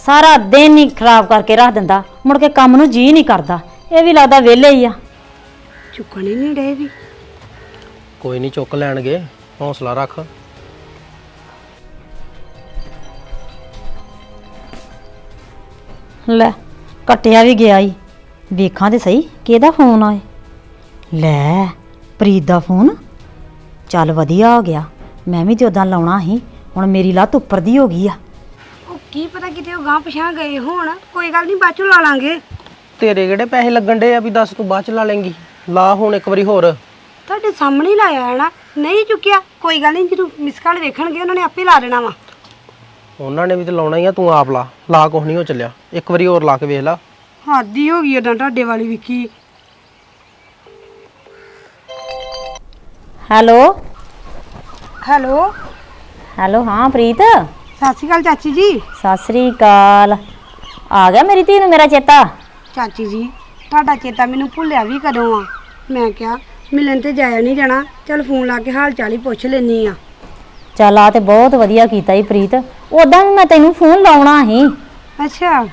ਸਾਰਾ ਦਿਨ ਹੀ ਖਰਾਬ ਕਰਕੇ ਰੱਖ ਦਿੰਦਾ ਮੁੜ ਕੇ ਕੰਮ ਨੂੰ ਜੀ ਨਹੀਂ ਕਰਦਾ। ਇਹ ਵੀ ਲੱਗਦਾ ਵਿਹਲੇ ਹੀ ਆ। ਚੁੱਕਣ ਹੀ ਨਹੀਂ ਡੇ ਵੀ। ਕੋਈ ਨਹੀਂ ਚੁੱਕ ਲੈਣਗੇ ਹੌਸਲਾ ਰੱਖ। ਲੈ ਕੱਟਿਆ ਵੀ ਗਿਆ ਈ। ਵੇਖਾਂ ਤੇ ਸਹੀ ਕਿਹਦਾ ਫੋਨ ਆਏ ਲੈ ਪ੍ਰੀਤ ਦਾ ਫੋਨ। ਚੱਲ ਵਧੀਆ ਹੋ ਗਿਆ। ਮੈਂ ਵੀ ਤੇ ਉਦਾਂ ਲਾਉਣਾ ਸੀ ਹੁਣ ਮੇਰੀ ਲੱਤ ਉੱਪਰ ਦੀ ਹੋ ਗਈ ਆ। ਕੀ ਪਤਾ ਕਿਤੇ ਉਹ ਗਾਂ ਪਛਾਂ ਗਏ ਹੋਣ। ਕੋਈ ਗੱਲ ਨਹੀਂ ਬਾਅਦ ਚੋਂ ਲਾ ਲਾਂਗੇ। ਤੇਰੇ ਕਿਹੜੇ ਪੈਸੇ ਲੱਗਣ ਡੇ ਆ ਵੀ ਦੱਸ ਤੂੰ ਬਾਅਦ ਚ ਲਾ ਲੇਂਗੀ? ਲਾ ਹੁਣ ਇੱਕ ਵਾਰੀ ਹੋਰ। ਤੁਹਾਡੇ ਸਾਹਮਣੇ ਹੀ ਲਾਇਆ ਹੈ ਨਾ ਨਹੀਂ ਚੁੱਕਿਆ। ਕੋਈ ਗੱਲ ਨਹੀਂ ਜਦੋਂ ਮਿਸ ਕਾਲ ਵੇਖਣਗੇ ਉਹਨਾਂ ਨੇ ਆਪੇ ਲਾ ਦੇਣਾ ਵਾ। ਉਹਨਾਂ ਨੇ ਵੀ ਤੇ ਲਾਉਣਾ ਹੀ ਆ ਤੂੰ ਆਪ ਲਾ। ਲਾ ਕੁਛ ਨਹੀਂ ਹੋ ਚੱਲਿਆ। ਇੱਕ ਵਾਰੀ ਹੋਰ ਲਾ ਕੇ ਵੇਖ ਲਾ। ਹਾਦੀ ਹੋ ਗਈ ਉਦਾਂ ਤੁਹਾਡੇ ਵਾਲੀ ਵਿੱਕੀ। ਹੈਲੋ? ਹੈਲੋ? ਹੈਲੋ ਹਾਂ ਪ੍ਰੀਤ? ਸਤਿ ਸ਼੍ਰੀ ਅਕਾਲ ਚਾਚੀ ਜੀ। ਸਤਿ ਸ੍ਰੀ ਅਕਾਲ। ਆ ਗਿਆ ਮੇਰੀ ਧੀ ਨੂੰ ਮੇਰਾ ਚੇਤਾ? ਚਾਚੀ ਜੀ ਤੁਹਾਡਾ ਚੇਤਾ ਮੈਨੂੰ ਭੁੱਲਿਆ ਵੀ ਕਦੋਂ ਆ। ਮੈਂ ਕਿਹਾ ਮਿਲਣ ਤੇ ਜਾਇਆ ਨਹੀਂ ਜਾਣਾ। ਚਲ ਫੋਨ ਲਾ ਕੇ ਹਾਲ ਚਾਲ ਹੀ ਪੁੱਛ ਲੈਣੀ ਆ। ਚੱਲ ਆ ਤੇ ਬਹੁਤ ਵਧੀਆ ਕੀਤਾ ਈ ਪ੍ਰੀਤ। ਉਦਾਂ ਵੀ ਮੈਂ ਤੈਨੂੰ ਫੋਨ ਲਾਉਣਾ ਸੀ। ਅੱਛਾ।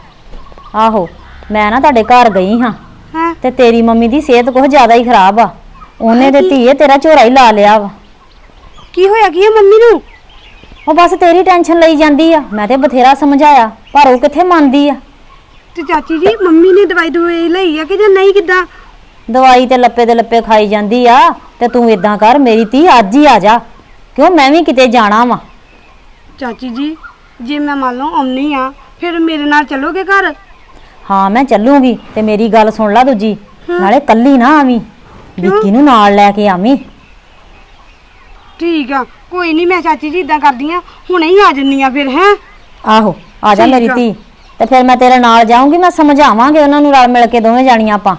ਆਹੋ ਮੈਂ ਨਾ ਤੁਹਾਡੇ ਘਰ ਗਈ ਹਾਂ। ਹਾਂ? ਤੇ ਤੇਰੀ ਮੰਮੀ ਦੀ ਸਿਹਤ ਕੁਝ ਜ਼ਿਆਦਾ ਹੀ ਖਰਾਬ ਆ। ਉਹਨੇ ਤੇ ਧੀਏ ਤੇਰਾ ਝੋਰਾ ਹੀ ਲਾ ਲਿਆ ਵਾ। ਕੀ ਹੋਇਆ ਕੀ ਆ ਮੰਮੀ ਨੂੰ? ਉਹ ਬਸ ਤੇਰੀ ਟੈਨਸ਼ਨ ਲਈ ਜਾਂਦੀ ਆ। ਮੈਂ ਤੇ ਬਥੇਰਾ ਸਮਝਾਇਆ ਪਰ ਉਹ ਕਿੱਥੇ ਮੰਨਦੀ ਆ? ਤੇ ਚਾਚੀ ਜੀ ਮੰਮੀ ਨੇ ਦਵਾਈ ਦਵਾਈ ਲਈ ਆ ਕਿ ਜਾਂ ਨਹੀਂ ਕਿਦਾਂ? ਦਵਾਈ ਤੇ ਲੱਪੇ ਦੇ ਲੱਪੇ ਖਾਈ ਜਾਂਦੀ ਆ ਤੇ ਤੂੰ ਇਦਾਂ ਕਰ ਮੇਰੀ ਧੀ ਅੱਜ ਹੀ ਆ ਜਾ। ਕਿਉਂ ਮੈਂ ਵੀ ਕਿਤੇ ਜਾਣਾ ਵਾ? ਚਾਚੀ ਜੀ ਜੇ ਮੈਂ ਮੰਨ ਲਓ ਆਉਣੀ ਆ ਫਿਰ ਮੇਰੇ ਨਾਲ ਚੱਲੋਗੇ ਘਰ? ਹਾਂ ਮੈਂ ਚੱਲੂਗੀ ਤੇ ਮੇਰੀ ਗੱਲ ਸੁਣ ਲੈ ਦੂਜੀ ਨਾਲੇ ਕੱਲੀ ਨਾ ਆਵੀਂ ਵਿੱਕੀ ਨੂੰ ਨਾਲ ਲੈ ਕੇ ਆਵੀਂ। ਠੀਕ ਆ ਕੋਈ ਨਹੀਂ ਮੈਂ ਚਾਚੀ ਜੀ ਇਦਾਂ ਕਰਦੀ ਆ ਹੁਣੇ ਹੀ ਆ ਜੰਨੀ ਆ ਫਿਰ ਹੈ? ਆਹੋ ਆ ਜਾ ਠੀਕ ਮੇਰੀ ਆ। ਧੀ ਤੇ ਫਿਰ ਮੈਂ ਤੇਰੇ ਨਾਲ ਜਾਊਂਗੀ ਮੈਂ ਸਮਝਾਵਾਂਗੇ ਉਹਨਾਂ ਨੂੰ ਰਲ ਮਿਲ ਕੇ ਦੋਵੇਂ ਜਾਣੀਆਂ ਆਪਾਂ।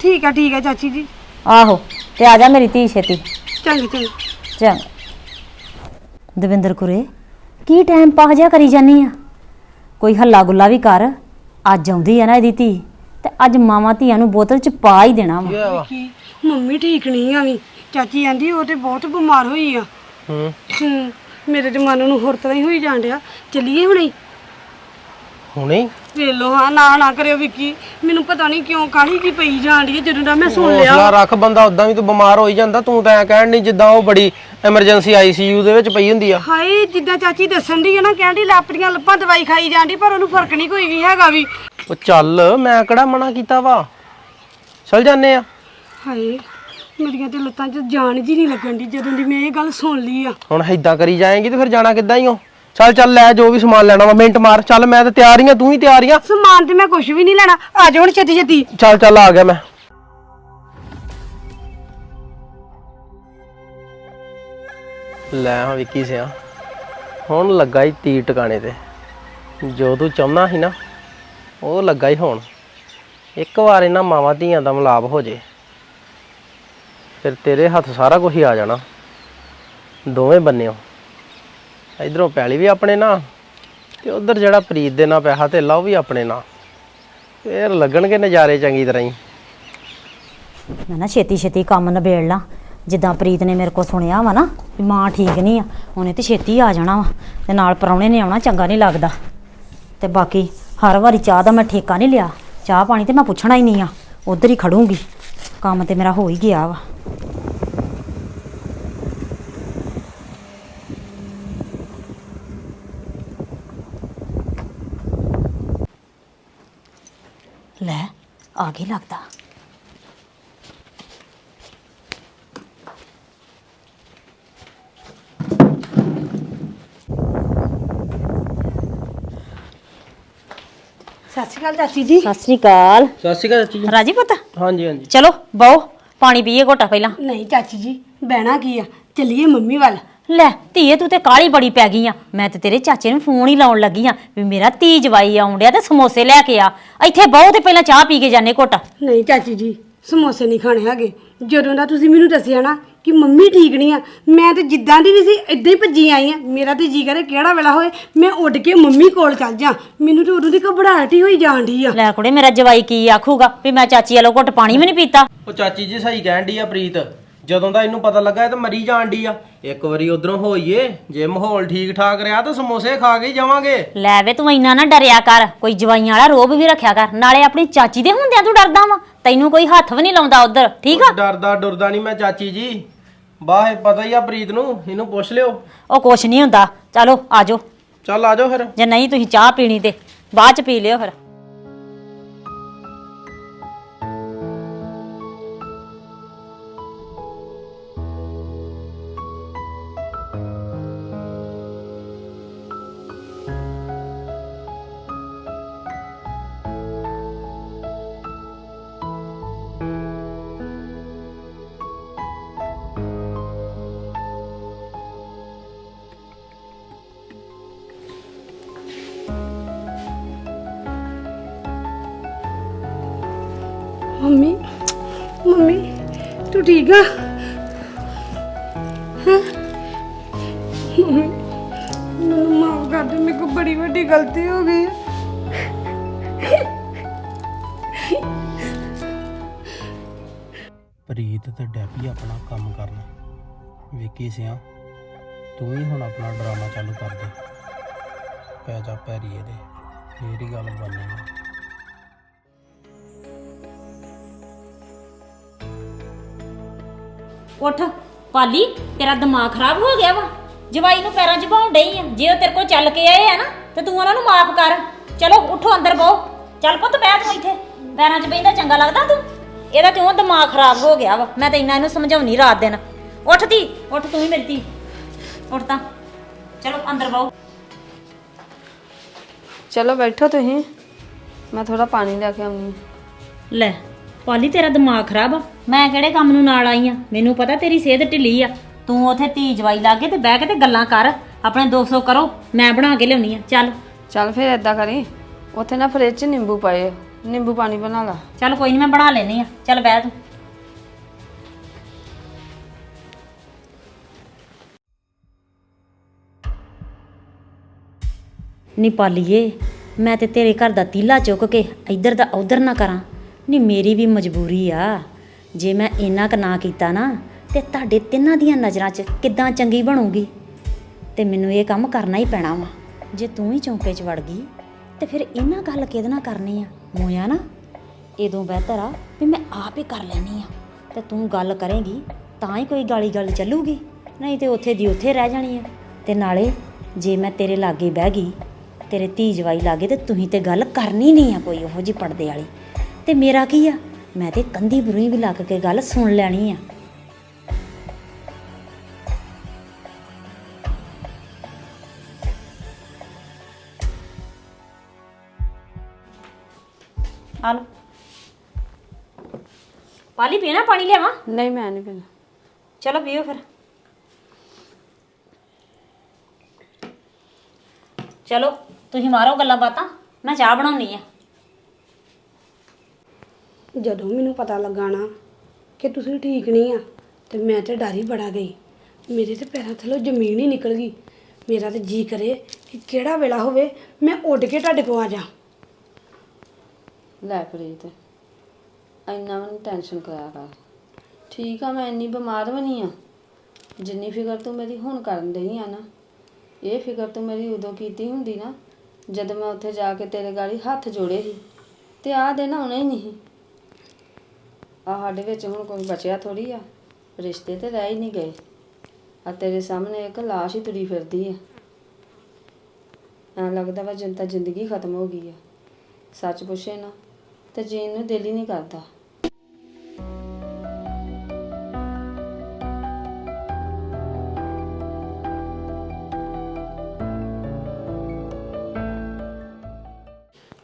ਠੀਕ ਆ ਠੀਕ ਆ ਚਾਚੀ ਜੀ। ਆਹੋ ਤੇ ਆ ਜਾ ਮੇਰੀ ਧੀ ਛੇਤੀ। ਚੰਗੀ ਚੰਗੀ। ਚੰਗ। ਦਵਿੰਦਰ ਕੁਰੇ ਕੀ ਟਾਈਮ ਪਾਸ ਜਿਹਾ ਕਰੀ ਜਾਨੀ ਆ? ਕੋਈ ਹੱਲਾ ਗੁੱਲਾ ਵੀ ਕਰ ਅੱਜ ਆਉਂਦੀ ਆ ਨਾ ਇਹਦੀ ਧੀ ਤੇ ਅੱਜ ਮਾਵਾਂ ਧੀਆਂ ਨੂੰ ਬੋਤਲ ਚ ਪਾ ਹੀ ਦੇਣਾ ਵਾ। ਮੰਮੀ ਠੀਕ ਨਹੀਂ ਆ ਵੀ। ਚਾਚੀ ਆਂਦੀ ਉਹ ਤੇ ਬਹੁਤ ਬਿਮਾਰ ਹੋਈ ਆ। ਹੂੰ। ਹੂੰ ਮੇਰੇ ਤੇ ਮਨ ਨੂੰ ਹੋਰ ਤਰ੍ਹਾਂ ਹੀ ਹੋਈ ਜਾਣ ਡਿਆ। ਚੱਲੀਏ ਹੁਣੇ? ਹੁਣੇ? ਹੀ? ਵੇਲੋ ਹਾਂ ਨਾ ਨਾ ਕਰਿਓ ਵਿੱਕੀ। ਮੈਨੂੰ ਪਤਾ ਨਹੀਂ ਕਿਉਂ ਕਾਹਲੀ ਕੀ ਪਈ ਜਾਣ ਡਈ ਆ, ਜਦੋਂ ਦਾ ਮੈਂ ਸੁਣ ਲਿਆ। ਹੌਸਲਾ ਰੱਖ ਬੰਦਾ ਉਦਾਂ ਵੀ ਤੂੰ ਬਿਮਾਰ ਹੋਈ ਜਾਂਦਾ ਤੂੰ ਤਾਂ ਐ ਕਹਿਣ ਨਹੀਂ ਜਿੱਦਾਂ ਉਹ ਬੜੀ ਐਮਰਜੈਂਸੀ ਆਈਸੀਯੂ ਦੇ ਵਿੱਚ ਪਈ ਹੁੰਦੀ ਆ। ਹਾਏ ਜਿੱਦਾਂ ਚਾਚੀ ਦੱਸਣ ਦੀ ਆ ਨਾ ਕਹਿੰਦੀ ਲਾਪੜੀਆਂ ਲੱਪਾਂ ਦਵਾਈ ਖਾਈ ਜਾਂਦੀ ਪਰ ਉਹਨੂੰ ਫ਼ਰਕ ਨਹੀਂ ਕੋਈ ਵੀ ਹੈਗਾ ਵੀ। ਉਹ ਚੱਲ ਮੈਂ ਕਿਹੜਾ ਮਨਾ ਕੀਤਾ ਵਾ? ਚਲ ਜਾਂਦੇ ਆ। ਹਾਏ। ਮੇਰੀਆਂ ਤੇ ਲੱਤਾਂ 'ਚ ਜਾਨ ਜੀ ਨਹੀਂ ਲੱਗਣ ਦੀ ਜਦੋਂ ਦੀ ਮੈਂ ਇਹ ਗੱਲ ਸੁਣ ਲਈ ਆ। ਹੁਣ ਏਦਾਂ ਕਰੀ ਜਾਏਂਗੀ ਤੇ ਫਿਰ ਜਾਣਾ ਕਿੱਦਾਂ ਹੀ ਹੋ ਚੱਲ ਚੱਲ ਲੈ ਜੋ ਵੀ ਸਮਾਨ ਲੈਣਾ ਵਾ ਮਿੰਟ ਮਾਰ। ਚੱਲ ਮੈਂ ਤਾਂ ਤਿਆਰ ਹੀ ਆ ਤੂੰ ਹੀ ਤਿਆਰ ਹੀ ਆ। ਸਮਾਨ ਤੇ ਮੈਂ ਕੁਝ ਵੀ ਨਹੀਂ ਲੈਣਾ। ਆ ਜਾ ਹੁਣ ਛੇਤੀ ਛੇਤੀ। ਚੱਲ ਚੱਲ ਆ ਗਿਆ ਮੈਂ। ਲੈ ਹਾਂ ਵਿੱਕੀ ਸਿਆ। ਹੁਣ ਲੱਗਾ ਹੀ ਤੀ ਟਿਕਾਣੇ ਤੇ। ਜੋ ਤੂੰ ਚਾਹੁੰਦਾ ਸੀ ਨਾ ਉਹ ਲੱਗਾ ਹੀ ਹੁਣ। ਇੱਕ ਵਾਰ ਇਹਨਾਂ ਮਾਵਾਂ ਧੀਆਂ ਦਾ ਮਿਲਾਪ ਹੋ ਜੇ। ਫਿਰ ਤੇਰੇ ਹੱਥ ਸਾਰਾ ਕੁਝ ਹੀ ਆ ਜਾਣਾ। ਦੋਵੇਂ ਬੰਨਿਓ। ਇਧਰੋਂ ਪੈਲੀ ਵੀ ਆਪਣੇ ਨਾਂ ਤੇ ਉਧਰ ਜਿਹੜਾ ਪ੍ਰੀਤ ਦੇ ਨਾਂ ਪੈਸਾ ਤੇ ਉਹ ਵੀ ਆਪਣੇ ਨਾਂ। ਫੇਰ ਲੱਗਣਗੇ ਨਜ਼ਾਰੇ ਚੰਗੀ ਤਰ੍ਹਾਂ ਹੀ। ਮੈਂ ਨਾ ਛੇਤੀ ਛੇਤੀ ਕੰਮ ਨਿਬੇੜ ਲਾਂ। ਜਿੱਦਾਂ ਪ੍ਰੀਤ ਨੇ ਮੇਰੇ ਕੋਲ ਸੁਣਿਆ ਵਾ ਨਾ ਵੀ ਮਾਂ ਠੀਕ ਨਹੀਂ ਆ, ਉਹਨੇ ਤੇ ਛੇਤੀ ਆ ਜਾਣਾ ਵਾ ਤੇ ਨਾਲ ਪਰੌਣੇ ਨੇ ਆਉਣਾ, ਚੰਗਾ ਨਹੀਂ ਲੱਗਦਾ। ਤੇ ਬਾਕੀ ਹਰ ਵਾਰੀ ਚਾਹ ਦਾ ਮੈਂ ਠੇਕਾ ਨਹੀਂ ਲਿਆ। ਚਾਹ ਪਾਣੀ ਤੇ ਮੈਂ ਪੁੱਛਣਾ ਹੀ ਨਹੀਂ ਆ, ਉਧਰ ਹੀ ਖੜੂੰਗੀ। ਕੰਮ ਤੇ ਮੇਰਾ ਹੋ ਹੀ ਗਿਆ ਵਾ ਲੈ ਆ ਗਈ ਲੱਗਦਾ ਸਤਿ ਸ਼੍ਰੀ ਅਕਾਲ ਚਾਚੀ ਜੀ ਸਤਿ ਸ੍ਰੀ ਅਕਾਲ ਸਤਿ ਸ਼੍ਰੀ ਅਕਾਲ ਚਾਚੀ ਜੀ ਰਾਜੀ ਪੁੱਤ ਹਾਂਜੀ ਹਾਂਜੀ ਚਲੋ ਬਹੁ ਪਾਣੀ ਪੀਏ ਘੋਟਾ ਪਹਿਲਾਂ ਨਹੀਂ ਚਾਚੀ ਜੀ ਬਹਿਣਾ ਕੀ ਆ ਚੱਲੀਏ ਮੰਮੀ ਵੱਲ ਲੈ ਧੀਏ ਤੂੰ ਤੇ ਕਾਲੀ ਬੜੀ ਪੈ ਗਈ ਆ। ਮੈਂ ਤੇ ਤੇਰੇ ਚਾਚੇ ਨੂੰ ਫੋਨ ਹੀ ਲਾਉਣ ਲੱਗੀ ਆ ਵੀ ਮੇਰਾ ਧੀ ਜਵਾਈ ਆਉਣ ਡਿਆ ਤੇ ਸਮੋਸੇ ਲੈ ਕੇ ਆ। ਇੱਥੇ ਬਹੁ ਤੇ ਪਹਿਲਾਂ ਚਾਹ ਪੀ ਕੇ ਜਾਣੇ ਘੋਟਾ। ਨਹੀਂ ਚਾਚੀ ਜੀ ਸਮੋਸੇ ਨਹੀਂ ਖਾਣੇ ਹੈਗੇ। ਜਦੋਂ ਦਾ ਤੁਸੀਂ ਮੈਨੂੰ ਦੱਸਿਆ ਨਾ ਕਿ ਮੰਮੀ ਠੀਕ ਨਹੀਂ ਆ ਮੈਂ ਤੇ ਜਿੱਦਾਂ ਦੀ ਵੀ ਸੀ ਇਦਾਂ ਹੀ ਭੱਜੀ ਆਈ ਆ। ਮੇਰਾ ਤੇ ਜੀ ਕਰੇ ਕਿਹੜਾ ਵੇਲਾ ਹੋਏ ਮੈਂ ਉੱਡ ਕੇ ਮੰਮੀ ਕੋਲ ਚੱਲ ਜਾ। ਮੈਨੂੰ ਤੇ ਉਦੋਂ ਦੀ ਘਬਰਾਹਟ ਹੀ ਹੋਈ ਜਾਣ ਡਈ ਆ। ਲੈ ਕੁੜੇ ਮੇਰਾ ਜਵਾਈ ਕੀ ਆਖੂਗਾ ਵੀ ਮੈਂ ਚਾਚੀ ਵਾਲੋ ਘੁੱਟ ਪਾਣੀ ਵੀ ਨਹੀਂ ਪੀਤਾ? ਉਹ ਚਾਚੀ ਜੀ ਸਹੀ ਕਹਿਣ ਡਈ ਆ ਪ੍ਰੀਤ। ਜਦੋਂ ਦਾ ਇਹਨੂੰ ਪਤਾ ਲੱਗਾ ਇਹ ਤਾਂ ਮਰੀ ਜਾਣ ਡਈ ਆ। ਇੱਕ ਵਾਰੀ ਉਧਰੋਂ ਹੋਈਏ ਜੇ ਮਾਹੌਲ ਠੀਕ ਠਾਕ ਰਿਹਾ ਤਾਂ ਸਮੋਸੇ ਖਾ ਕੇ ਹੀ ਜਾਵਾਂਗੇ। ਲੈ ਵੇ ਤੂੰ ਇੰਨਾ ਨਾ ਡਰਿਆ ਕਰ ਕੋਈ ਜਵਾਈਆਂ ਵਾਲਾ ਰੋਬ ਵੀ ਰੱਖਿਆ ਕਰ ਨਾਲੇ ਆਪਣੀ ਚਾਚੀ ਦੇ ਹੁੰਦਿਆਂ ਤੂੰ ਡਰਦਾ ਵਾ ਤੈਨੂੰ ਕੋਈ ਹੱਥ ਵੀ ਨਹੀਂ ਲਾਉਂਦਾ ਉਧਰ ਠੀਕ ਆ? ਡਰਦਾ ਡਰਦਾ ਨਹੀਂ ਮੈਂ ਚਾਚੀ ਜੀ। ਬਾਹ ਪਤਾ ਹੀ ਆ ਪ੍ਰੀਤ ਨੂੰ ਇਹਨੂੰ ਪੁੱਛ ਲਿਓ। ਉਹ ਕੁਛ ਨਹੀਂ ਹੁੰਦਾ ਚਲੋ ਆਜੋ ਚੱਲ ਆ ਜਾਓ ਫਿਰ। ਜੇ ਨਹੀਂ ਤੁਸੀਂ ਚਾਹ ਪੀਣੀ ਤੇ ਬਾਅਦ ਚ ਪੀ ਲਿਓ ਫਿਰ। ਤੂੰ ਠੀਕ ਆ? ਮੈਨੂੰ ਮਾਫ ਕਰ ਦੇ, ਮੇਰੇ ਕੋਲ ਬੜੀ ਵੱਡੀ ਗਲਤੀ ਹੋ ਗਈ। ਹੈ ਪ੍ਰੀਤ ਤੇ ਡੈਪੀ ਆਪਣਾ ਕੰਮ ਕਰਨਾ। ਵਿੱਕੀ ਸਿਆ, ਤੂੰ ਵੀ ਹੁਣ ਆਪਣਾ ਡਰਾਮਾ ਚਾਲੂ ਕਰ ਦੇ। ਪੈ ਜਾ ਪੈਰੀ ਇਹਦੇ ਫੇਰ ਹੀ ਗੱਲ ਬਣਨੀ ਆ। ਉੱਠ ਪਾਲੀ ਤੇਰਾ ਦਿਮਾਗ ਖਰਾਬ ਹੋ ਗਿਆ ਵਾ। ਜਵਾਈ ਨੂੰ ਪੈਰਾਂ 'ਚ ਬਾਉਂ ਡਈ ਆ। ਜੇ ਉਹ ਤੇਰੇ ਕੋਲ ਚੱਲ ਕੇ ਆਏ ਆ ਨਾ ਤੇ ਤੂੰ ਉਹਨਾਂ ਨੂੰ ਮਾਫ ਕਰ। ਚਲੋ ਉੱਠੋ ਅੰਦਰ ਬਹੁ ਚੱਲ ਪੁੱਤ ਬੈਠ ਤੂੰ ਇੱਥੇ। ਪੈਰਾਂ 'ਚ ਬੈਂਦਾ ਚੰਗਾ ਲੱਗਦਾ ਤੂੰ? ਇਹਦਾ ਕਿਉਂ ਦਿਮਾਗ ਖਰਾਬ ਹੋ ਗਿਆ ਵਾ? ਮੈਂ ਤਾਂ ਇੰਨਾ ਇਹਨੂੰ ਸਮਝਾਉਣੀ ਰਾਤ ਦਿਨ। ਉੱਠ ਤੀ ਉੱਠ ਤੂੰ ਹੀ ਮੇਰੀ ਧੀ। ਉੱਠ ਤਾਂ। ਚਲੋ ਅੰਦਰ ਬਹੁ ਚਲੋ ਬੈਠੋ ਤੁਸੀਂ। ਮੈਂ ਥੋੜਾ ਪਾਣੀ ਲੈ ਕੇ ਆਉਂਦੀ ਹਾਂ। ਲੈ। ਪਾਲੀ ਤੇਰਾ ਦਿਮਾਗ ਖਰਾਬ ਆ। ਮੈਂ ਕਿਹੜੇ ਕੰਮ ਨੂੰ ਨਾਲ ਆਈ ਆ? ਮੈਨੂੰ ਪਤਾ ਤੇਰੀ ਸਿਹਤ ਢਿੱਲੀ ਆ। ਤੂੰ ਉਥੇ ਧੀ ਜਵਾਈ ਲਾਗੇ ਤੇ ਬਹਿ ਕੇ ਤੇ ਗੱਲਾਂ ਕਰ। ਆਪਣੇ 200 ਕਰੋ। ਮੈਂ ਬਣਾ ਕੇ ਲਿਆਉਣੀ ਆ। ਚੱਲ। ਚੱਲ ਫਿਰ ਏਦਾਂ ਕਰੀ। ਉੱਥੇ ਨਾ ਫਰਿੱਜ 'ਚ ਨਿੰਬੂ ਪਏ ਆ। ਨਿੰਬੂ ਪਾਣੀ ਬਣਾ ਲਾ। ਚੱਲ ਕੋਈ ਨਹੀਂ ਮੈਂ ਬਣਾ ਲੈਣੀ ਆ। ਚੱਲ ਬਹਿ ਤੂੰ। ਨੀ ਪਾਲੀਏ ਮੈਂ ਤੇ ਤੇਰੇ ਘਰ ਦਾ ਤੀਲਾ ਚੁੱਕ ਕੇ ਇੱਧਰ ਦਾ ਉਧਰ ਨਾ ਕਰਾਂ। ਨਹੀਂ ਮੇਰੀ ਵੀ ਮਜਬੂਰੀ ਆ। ਜੇ ਮੈਂ ਇੰਨਾ ਕੁ ਨਾ ਕੀਤਾ ਨਾ, ਤੇ ਤੁਹਾਡੇ ਤਿੰਨਾਂ ਦੀਆਂ ਨਜ਼ਰਾਂ 'ਚ ਕਿੱਦਾਂ ਚੰਗੀ ਬਣੂਗੀ? ਤੇ ਮੈਨੂੰ ਇਹ ਕੰਮ ਕਰਨਾ ਹੀ ਪੈਣਾ ਵਾ। ਜੇ ਤੂੰ ਹੀ ਚੌਂਕੇ 'ਚ ਵੜ ਗਈ, ਤੇ ਫਿਰ ਇਹਨਾਂ ਗੱਲ ਕਿਹਦੇ ਨਾਲ ਕਰਨੀ ਆ? ਮੋਇਆ ਨਾ? ਇਦੋਂ ਬਿਹਤਰ ਆ ਵੀ ਮੈਂ ਆਪ ਹੀ ਕਰ ਲੈਣੀ ਆ। ਤੇ ਤੂੰ ਗੱਲ ਕਰੇਂਗੀ, ਤਾਂ ਹੀ ਕੋਈ ਗਾਲੀ ਗੱਲ ਚੱਲੂਗੀ। ਨਹੀਂ ਤੇ ਉੱਥੇ ਦੀ ਉੱਥੇ ਰਹਿ ਜਾਣੀ ਆ। ਤੇ ਨਾਲੇ ਜੇ ਮੈਂ ਤੇਰੇ ਲਾਗੇ ਬਹਿ ਗਈ, ਤੇਰੇ ਧੀ ਜਵਾਈ ਲਾਗੇ, ਤੇ ਤੁਸੀਂ ਤੇ ਗੱਲ ਕਰਨੀ ਨਹੀਂ ਆ ਕੋਈ ਉਹੋ ਜੀ ਪੜਦੇ ਵਾਲੀ। ਤੇ ਮੇਰਾ ਕੀ ਆ? ਮੈਂ ਤੇ ਕੰਦੀ ਬਰੂਈ ਵੀ ਲੱਗ ਕੇ ਗੱਲ ਸੁਣ ਲੈਣੀ ਆ। ਲਓ ਪਾਲੀ ਪੀਣਾ ਪਾਣੀ ਲਿਆਵਾਂ? ਨਹੀਂ ਮੈਂ ਨਹੀਂ ਪੀਣਾ। ਚਲੋ ਪੀਓ ਫਿਰ। ਚਲੋ ਤੁਸੀਂ ਮਾਰੋ ਗੱਲਾਂ ਬਾਤਾਂ ਮੈਂ ਚਾਹ ਬਣਾਉਣੀ ਆ। ਜਦੋਂ ਮੈਨੂੰ ਪਤਾ ਲੱਗਾ ਨਾ ਕਿ ਤੁਸੀਂ ਠੀਕ ਨਹੀਂ ਆ, ਤੇ ਮੈਂ ਤੇ ਡਰ ਹੀ ਬੜਾ ਗਈ। ਮੇਰੇ ਤੇ ਪੈਰਾਂ ਥੱਲੋਂ ਜ਼ਮੀਨ ਹੀ ਨਿਕਲ ਗਈ। ਮੇਰਾ ਤੇ ਜੀ ਕਰੇ ਕਿ ਕਿਹੜਾ ਵੇਲਾ ਹੋਵੇ ਮੈਂ ਉੱਡ ਕੇ ਤੁਹਾਡੇ ਕੋਲ ਆ ਜਾ ਲੈ ਪ੍ਰੀਤ, ਇੰਨਾ ਮੈਨੂੰ ਟੈਨਸ਼ਨ ਕਰਿਆ ਕਰ। ਠੀਕ ਆ, ਮੈਂ ਇੰਨੀ ਬਿਮਾਰ ਵੀ ਨਹੀਂ ਆ। ਜਿੰਨੀ ਫਿਕਰ ਤੂੰ ਮੇਰੀ ਹੁਣ ਕਰਨ ਡਈ ਆ ਨਾ, ਇਹ ਫਿਕਰ ਤੂੰ ਮੇਰੀ ਉਦੋਂ ਕੀਤੀ ਹੁੰਦੀ ਨਾ, ਜਦ ਮੈਂ ਉੱਥੇ ਜਾ ਕੇ ਤੇਰੇ ਗਾਲੀ ਹੱਥ ਜੋੜੇ ਸੀ। ਤੇ ਆਹ ਦਿਨ ਆਉਣਾ ਹੀ ਨਹੀਂ ਆ ਸਾਡੇ ਵਿੱਚ ਹੁਣ ਕੋਈ ਬਚਿਆ ਥੋੜੀ ਆ। ਰਿਸ਼ਤੇ ਤੇ ਰਹਿ ਹੀ ਨਹੀਂ ਗਏ। ਆ ਤੇਰੇ ਸਾਹਮਣੇ ਇੱਕ ਲਾਸ਼ ਹੀ ਤੁਰੀ ਫਿਰਦੀ ਆ। ਐਂ ਲੱਗਦਾ ਵਾ ਜਿੰਤਾ ਜ਼ਿੰਦਗੀ ਖਤਮ ਹੋ ਗਈ ਆ। ਸੱਚ ਪੁੱਛੇ ਨਾ, ਤੇ ਜੀਣ ਨੂੰ ਦਿਲ ਹੀ ਨਹੀਂ ਕਰਦਾ।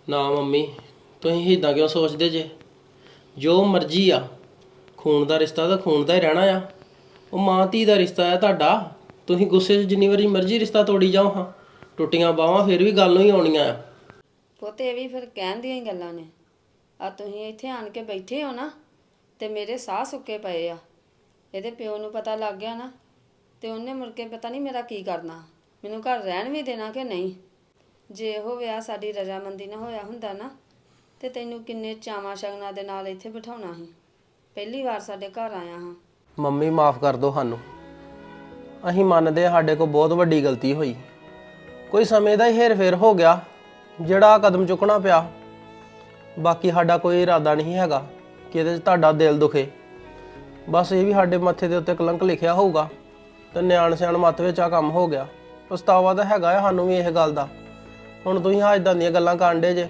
ਨਾ ਮੰਮੀ, ਤੁਸੀਂ ਇਦਾਂ ਕਿਉਂ ਸੋਚਦੇ ਜੇ? ਜੋ ਮਰਜ਼ੀ ਆ, ਖੂਨ ਦਾ ਰਿਸ਼ਤਾ ਤਾਂ ਖੂਨ ਦਾ ਹੀ ਰਹਿਣਾ ਆ। ਉਹ ਮਾਂ ਧੀ ਦਾ ਰਿਸ਼ਤਾ ਆ ਤੁਹਾਡਾ, ਤੁਸੀਂ ਗੁੱਸੇ 'ਚ ਜਿੰਨੀ ਵਾਰੀ ਮਰਜ਼ੀ ਰਿਸ਼ਤਾ ਤੋੜੀ ਜਾਓ ਹਾਂ, ਟੁੱਟੀਆਂ ਬਾਹਾਂ ਫਿਰ ਵੀ ਗੱਲ ਨੂੰ ਹੀ ਆਉਣੀਆਂ ਆ। ਪੁੱਤ, ਇਹ ਵੀ ਫਿਰ ਕਹਿਣ ਦੀਆਂ ਹੀ ਗੱਲਾਂ ਨੇ। ਆ ਤੁਸੀਂ ਇੱਥੇ ਆਣ ਕੇ ਬੈਠੇ ਹੋ ਨਾ, ਤੇ ਮੇਰੇ ਸਾਹ ਸੁੱਕੇ ਪਏ ਆ। ਇਹਦੇ ਪਿਓ ਨੂੰ ਪਤਾ ਲੱਗ ਗਿਆ ਨਾ, ਤੇ ਉਹਨੇ ਮੁੜ ਕੇ ਪਤਾ ਨਹੀਂ ਮੇਰਾ ਕੀ ਕਰਨਾ। ਮੈਨੂੰ ਘਰ ਰਹਿਣ ਵੀ ਦੇਣਾ ਕਿ ਨਹੀਂ? ਜੇ ਉਹ ਵਿਆਹ ਸਾਡੀ ਰਜਾਮੰਦੀ ਨਾਲ ਹੋਇਆ ਹੁੰਦਾ ਨਾ ਤੇ ਤੈਨੂੰ ਕਿੰਨੇ ਚਾਵਾਂ ਸ਼ਗਨਾਂ ਦੇ ਨਾਲ ਇੱਥੇ ਬਿਠਾਉਣਾ ਸੀ? ਪਹਿਲੀ ਵਾਰ ਸਾਡੇ ਘਰ ਆਇਆ ਹਾਂ। ਮੰਮੀ, ਮਾਫ ਕਰ ਦਿਓ ਸਾਨੂੰ। ਅਸੀਂ ਮੰਨਦੇ ਹਾਂ ਸਾਡੇ ਕੋਲ ਬਹੁਤ ਵੱਡੀ ਗਲਤੀ ਹੋਈ। ਕੋਈ ਸਮੇਂ ਦਾ ਹੀ ਹੇਰ-ਫੇਰ ਹੋ ਗਿਆ, ਜਿਹੜਾ ਕਦਮ ਚੁੱਕਣਾ ਪਿਆ। ਬਾਕੀ ਸਾਡਾ ਕੋਈ ਇਰਾਦਾ ਨਹੀਂ ਹੈਗਾ ਕਿ ਇਹਦੇ 'ਚ ਤੁਹਾਡਾ ਦਿਲ ਦੁਖੇ। ਬਸ ਇਹ ਵੀ ਸਾਡੇ ਮੱਥੇ ਦੇ ਉੱਤੇ ਕਲੰਕ ਲਿਖਿਆ ਹੋਊਗਾ ਤੇ ਨਿਆਣ ਸਿਆਣ ਮੱਤ ਵਿੱਚ ਆ ਕੰਮ ਹੋ ਗਿਆ। ਪਛਤਾਵਾ ਤਾਂ ਹੈਗਾ ਆ ਸਾਨੂੰ ਵੀ ਇਹ ਗੱਲ ਦਾ। ਹੁਣ ਤੁਸੀਂ ਹਾਂ ਇਦਾਂ ਦੀਆਂ ਗੱਲਾਂ ਕਰਨ ਕਾਂਡੇ ਜੇ।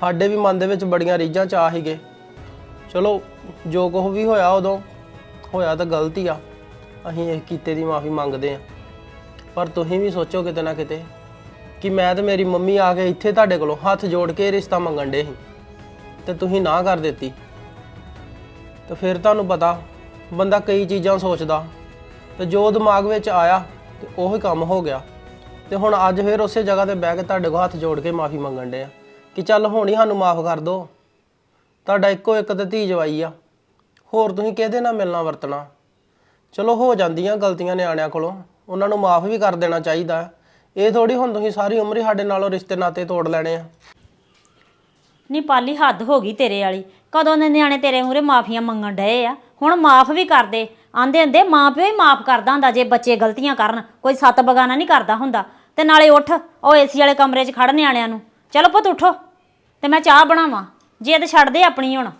ਸਾਡੇ ਵੀ ਮਨ ਦੇ ਵਿੱਚ ਬੜੀਆਂ ਰੀਝਾਂ ਚਾਹ ਸੀਗੇ ਚਲੋ, ਜੋ ਕੁਝ ਵੀ ਹੋਇਆ ਉਦੋਂ, ਹੋਇਆ ਤਾਂ ਗਲਤੀ ਆ। ਅਸੀਂ ਇਹ ਕੀਤੇ ਦੀ ਮਾਫੀ ਮੰਗਦੇ ਆ ਪਰ ਤੁਸੀਂ ਵੀ ਸੋਚੋ ਕਿਤੇ ਨਾ ਕਿਤੇ ਕਿ ਮੈਂ ਤੇ ਮੇਰੀ ਮੰਮੀ ਆ ਕੇ ਇੱਥੇ ਤੁਹਾਡੇ ਕੋਲੋਂ ਹੱਥ ਜੋੜ ਕੇ ਰਿਸ਼ਤਾ ਮੰਗਣ ਦੇ ਸੀ। ਤੇ ਤੁਸੀਂ ਨਾ ਕਰ ਦਿੱਤੀ। ਤੇ ਫਿਰ ਤੁਹਾਨੂੰ ਪਤਾ, ਬੰਦਾ ਕਈ ਚੀਜ਼ਾਂ ਸੋਚਦਾ। ਤੇ ਜੋ ਦਿਮਾਗ ਵਿੱਚ ਆਇਆ, ਤੇ ਉਹੀ ਕੰਮ ਹੋ ਗਿਆ। ਤੇ ਹੁਣ ਅੱਜ ਫਿਰ ਉਸੇ ਜਗ੍ਹਾ ਤੇ ਬਹਿ ਕੇ ਤੁਹਾਡੇ ਕੋਲ ਹੱਥ ਜੋੜ ਕੇ ਮਾਫੀ ਮੰਗਣ ਡੇ ਆ। ਕਿ ਚੱਲ ਹੁਣ ਹੀ ਸਾਨੂੰ ਮਾਫ ਕਰ ਦਿਓ ਤੁਹਾਡਾ ਇੱਕੋ ਇੱਕ ਤੇ ਧੀ ਜਵਾਈ ਆ। ਹੋਰ ਤੁਸੀਂ ਕਿਹਦੇ ਨਾਲ ਮਿਲਣਾ ਵਰਤਣਾ? ਚਲੋ ਹੋ ਜਾਂਦੀਆਂ ਗਲਤੀਆਂ ਨਿਆਣਿਆਂ ਕੋਲੋਂ। ਉਹਨਾਂ ਨੂੰ ਮਾਫ ਵੀ ਕਰ ਦੇਣਾ ਚਾਹੀਦਾ। ਇਹ ਥੋੜੀ ਹੁਣ ਤੁਸੀਂ ਸਾਰੀ ਉਮਰ ਹੀ ਸਾਡੇ ਨਾਲੋਂ ਰਿਸ਼ਤੇ ਨਾਤੇ ਤੋੜ ਲੈਣੇ ਆ। ਨੀ ਪਾਲੀ ਹੱਦ ਹੋ ਗਈ ਤੇਰੇ ਵਾਲੀ। ਕਦੋਂ ਦੇ ਨਿਆਣੇ ਤੇਰੇ ਮੂਰੇ ਮਾਫੀਆਂ ਮੰਗਣ ਡਏ ਆ? ਹੁਣ ਮਾਫ ਵੀ ਕਰਦੇ ਆਂਦੇ ਹੁੰਦੇ, ਮਾਂ ਪਿਓ ਹੀ ਮਾਫ ਕਰਦਾ ਹੁੰਦਾ ਜੇ ਬੱਚੇ ਗਲਤੀਆਂ ਕਰਨ। ਕੋਈ ਸੱਤ ਬਗਾਨਾ ਨਹੀਂ ਕਰਦਾ ਹੁੰਦਾ। ਤੇ ਨਾਲੇ ਉੱਠ, ਉਹ ਏਸੀ ਵਾਲੇ ਕਮਰੇ 'ਚ ਖੜ ਨਿਆਣਿਆਂ ਨੂੰ। ਚਲੋ ਪੁੱਤ, ਉੱਠੋ। ਤੇ ਮੈਂ ਚਾਹ ਬਣਾਵਾਂ। ਜੇ ਤੇ ਛੱਡ ਦੇ ਆਪਣੀ ਹੁਣ।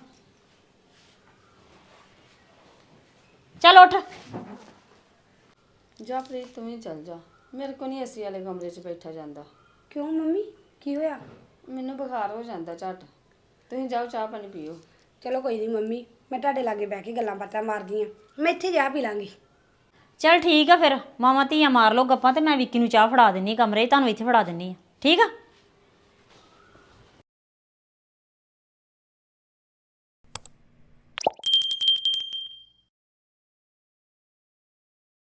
ਚਲ ਉੱਠ। ਜਾ ਪ੍ਰੀਤ ਤੂੰ ਵੀ ਚੱਲ ਜਾ। ਮੇਰੇ ਕੋ ਨਹੀਂ ਏਸੀ ਵਾਲੇ ਕਮਰੇ 'ਚ ਬੈਠਾ ਜਾਂਦਾ। ਕਿਉਂ ਮੰਮੀ? ਕੀ ਹੋਇਆ? ਮੈਨੂੰ ਬੁਖਾਰ ਹੋ ਜਾਂਦਾ ਝੱਟ। ਤੁਸੀਂ ਜਾਓ ਚਾਹ ਪਾਣੀ ਪੀਓ। ਚਲੋ ਕੋਈ ਨਹੀਂ ਮੰਮੀ ਮੈਂ ਤੁਹਾਡੇ ਲਾਗੇ ਬਹਿ ਕੇ ਗੱਲਾਂ ਬਾਤਾਂ ਮਾਰਦੀ ਆ ਮੈਂ ਇੱਥੇ ਜਾ ਪੀ ਲਾਂਗੀ। ਚਲ ਠੀਕ ਆ ਫਿਰ। ਮਾਮਾ ਧੀਆਂ ਮਾਰ ਲਓ ਗੱਪਾਂ ਤੇ ਮੈਂ ਵਿੱਕੀ ਨੂੰ ਚਾਹ ਫੜਾ ਦਿੰਨੀ ਕਮਰੇ 'ਚ ਤੁਹਾਨੂੰ ਇੱਥੇ ਫੜਾ ਦਿੰਨੀ ਆ। ਠੀਕ ਆ?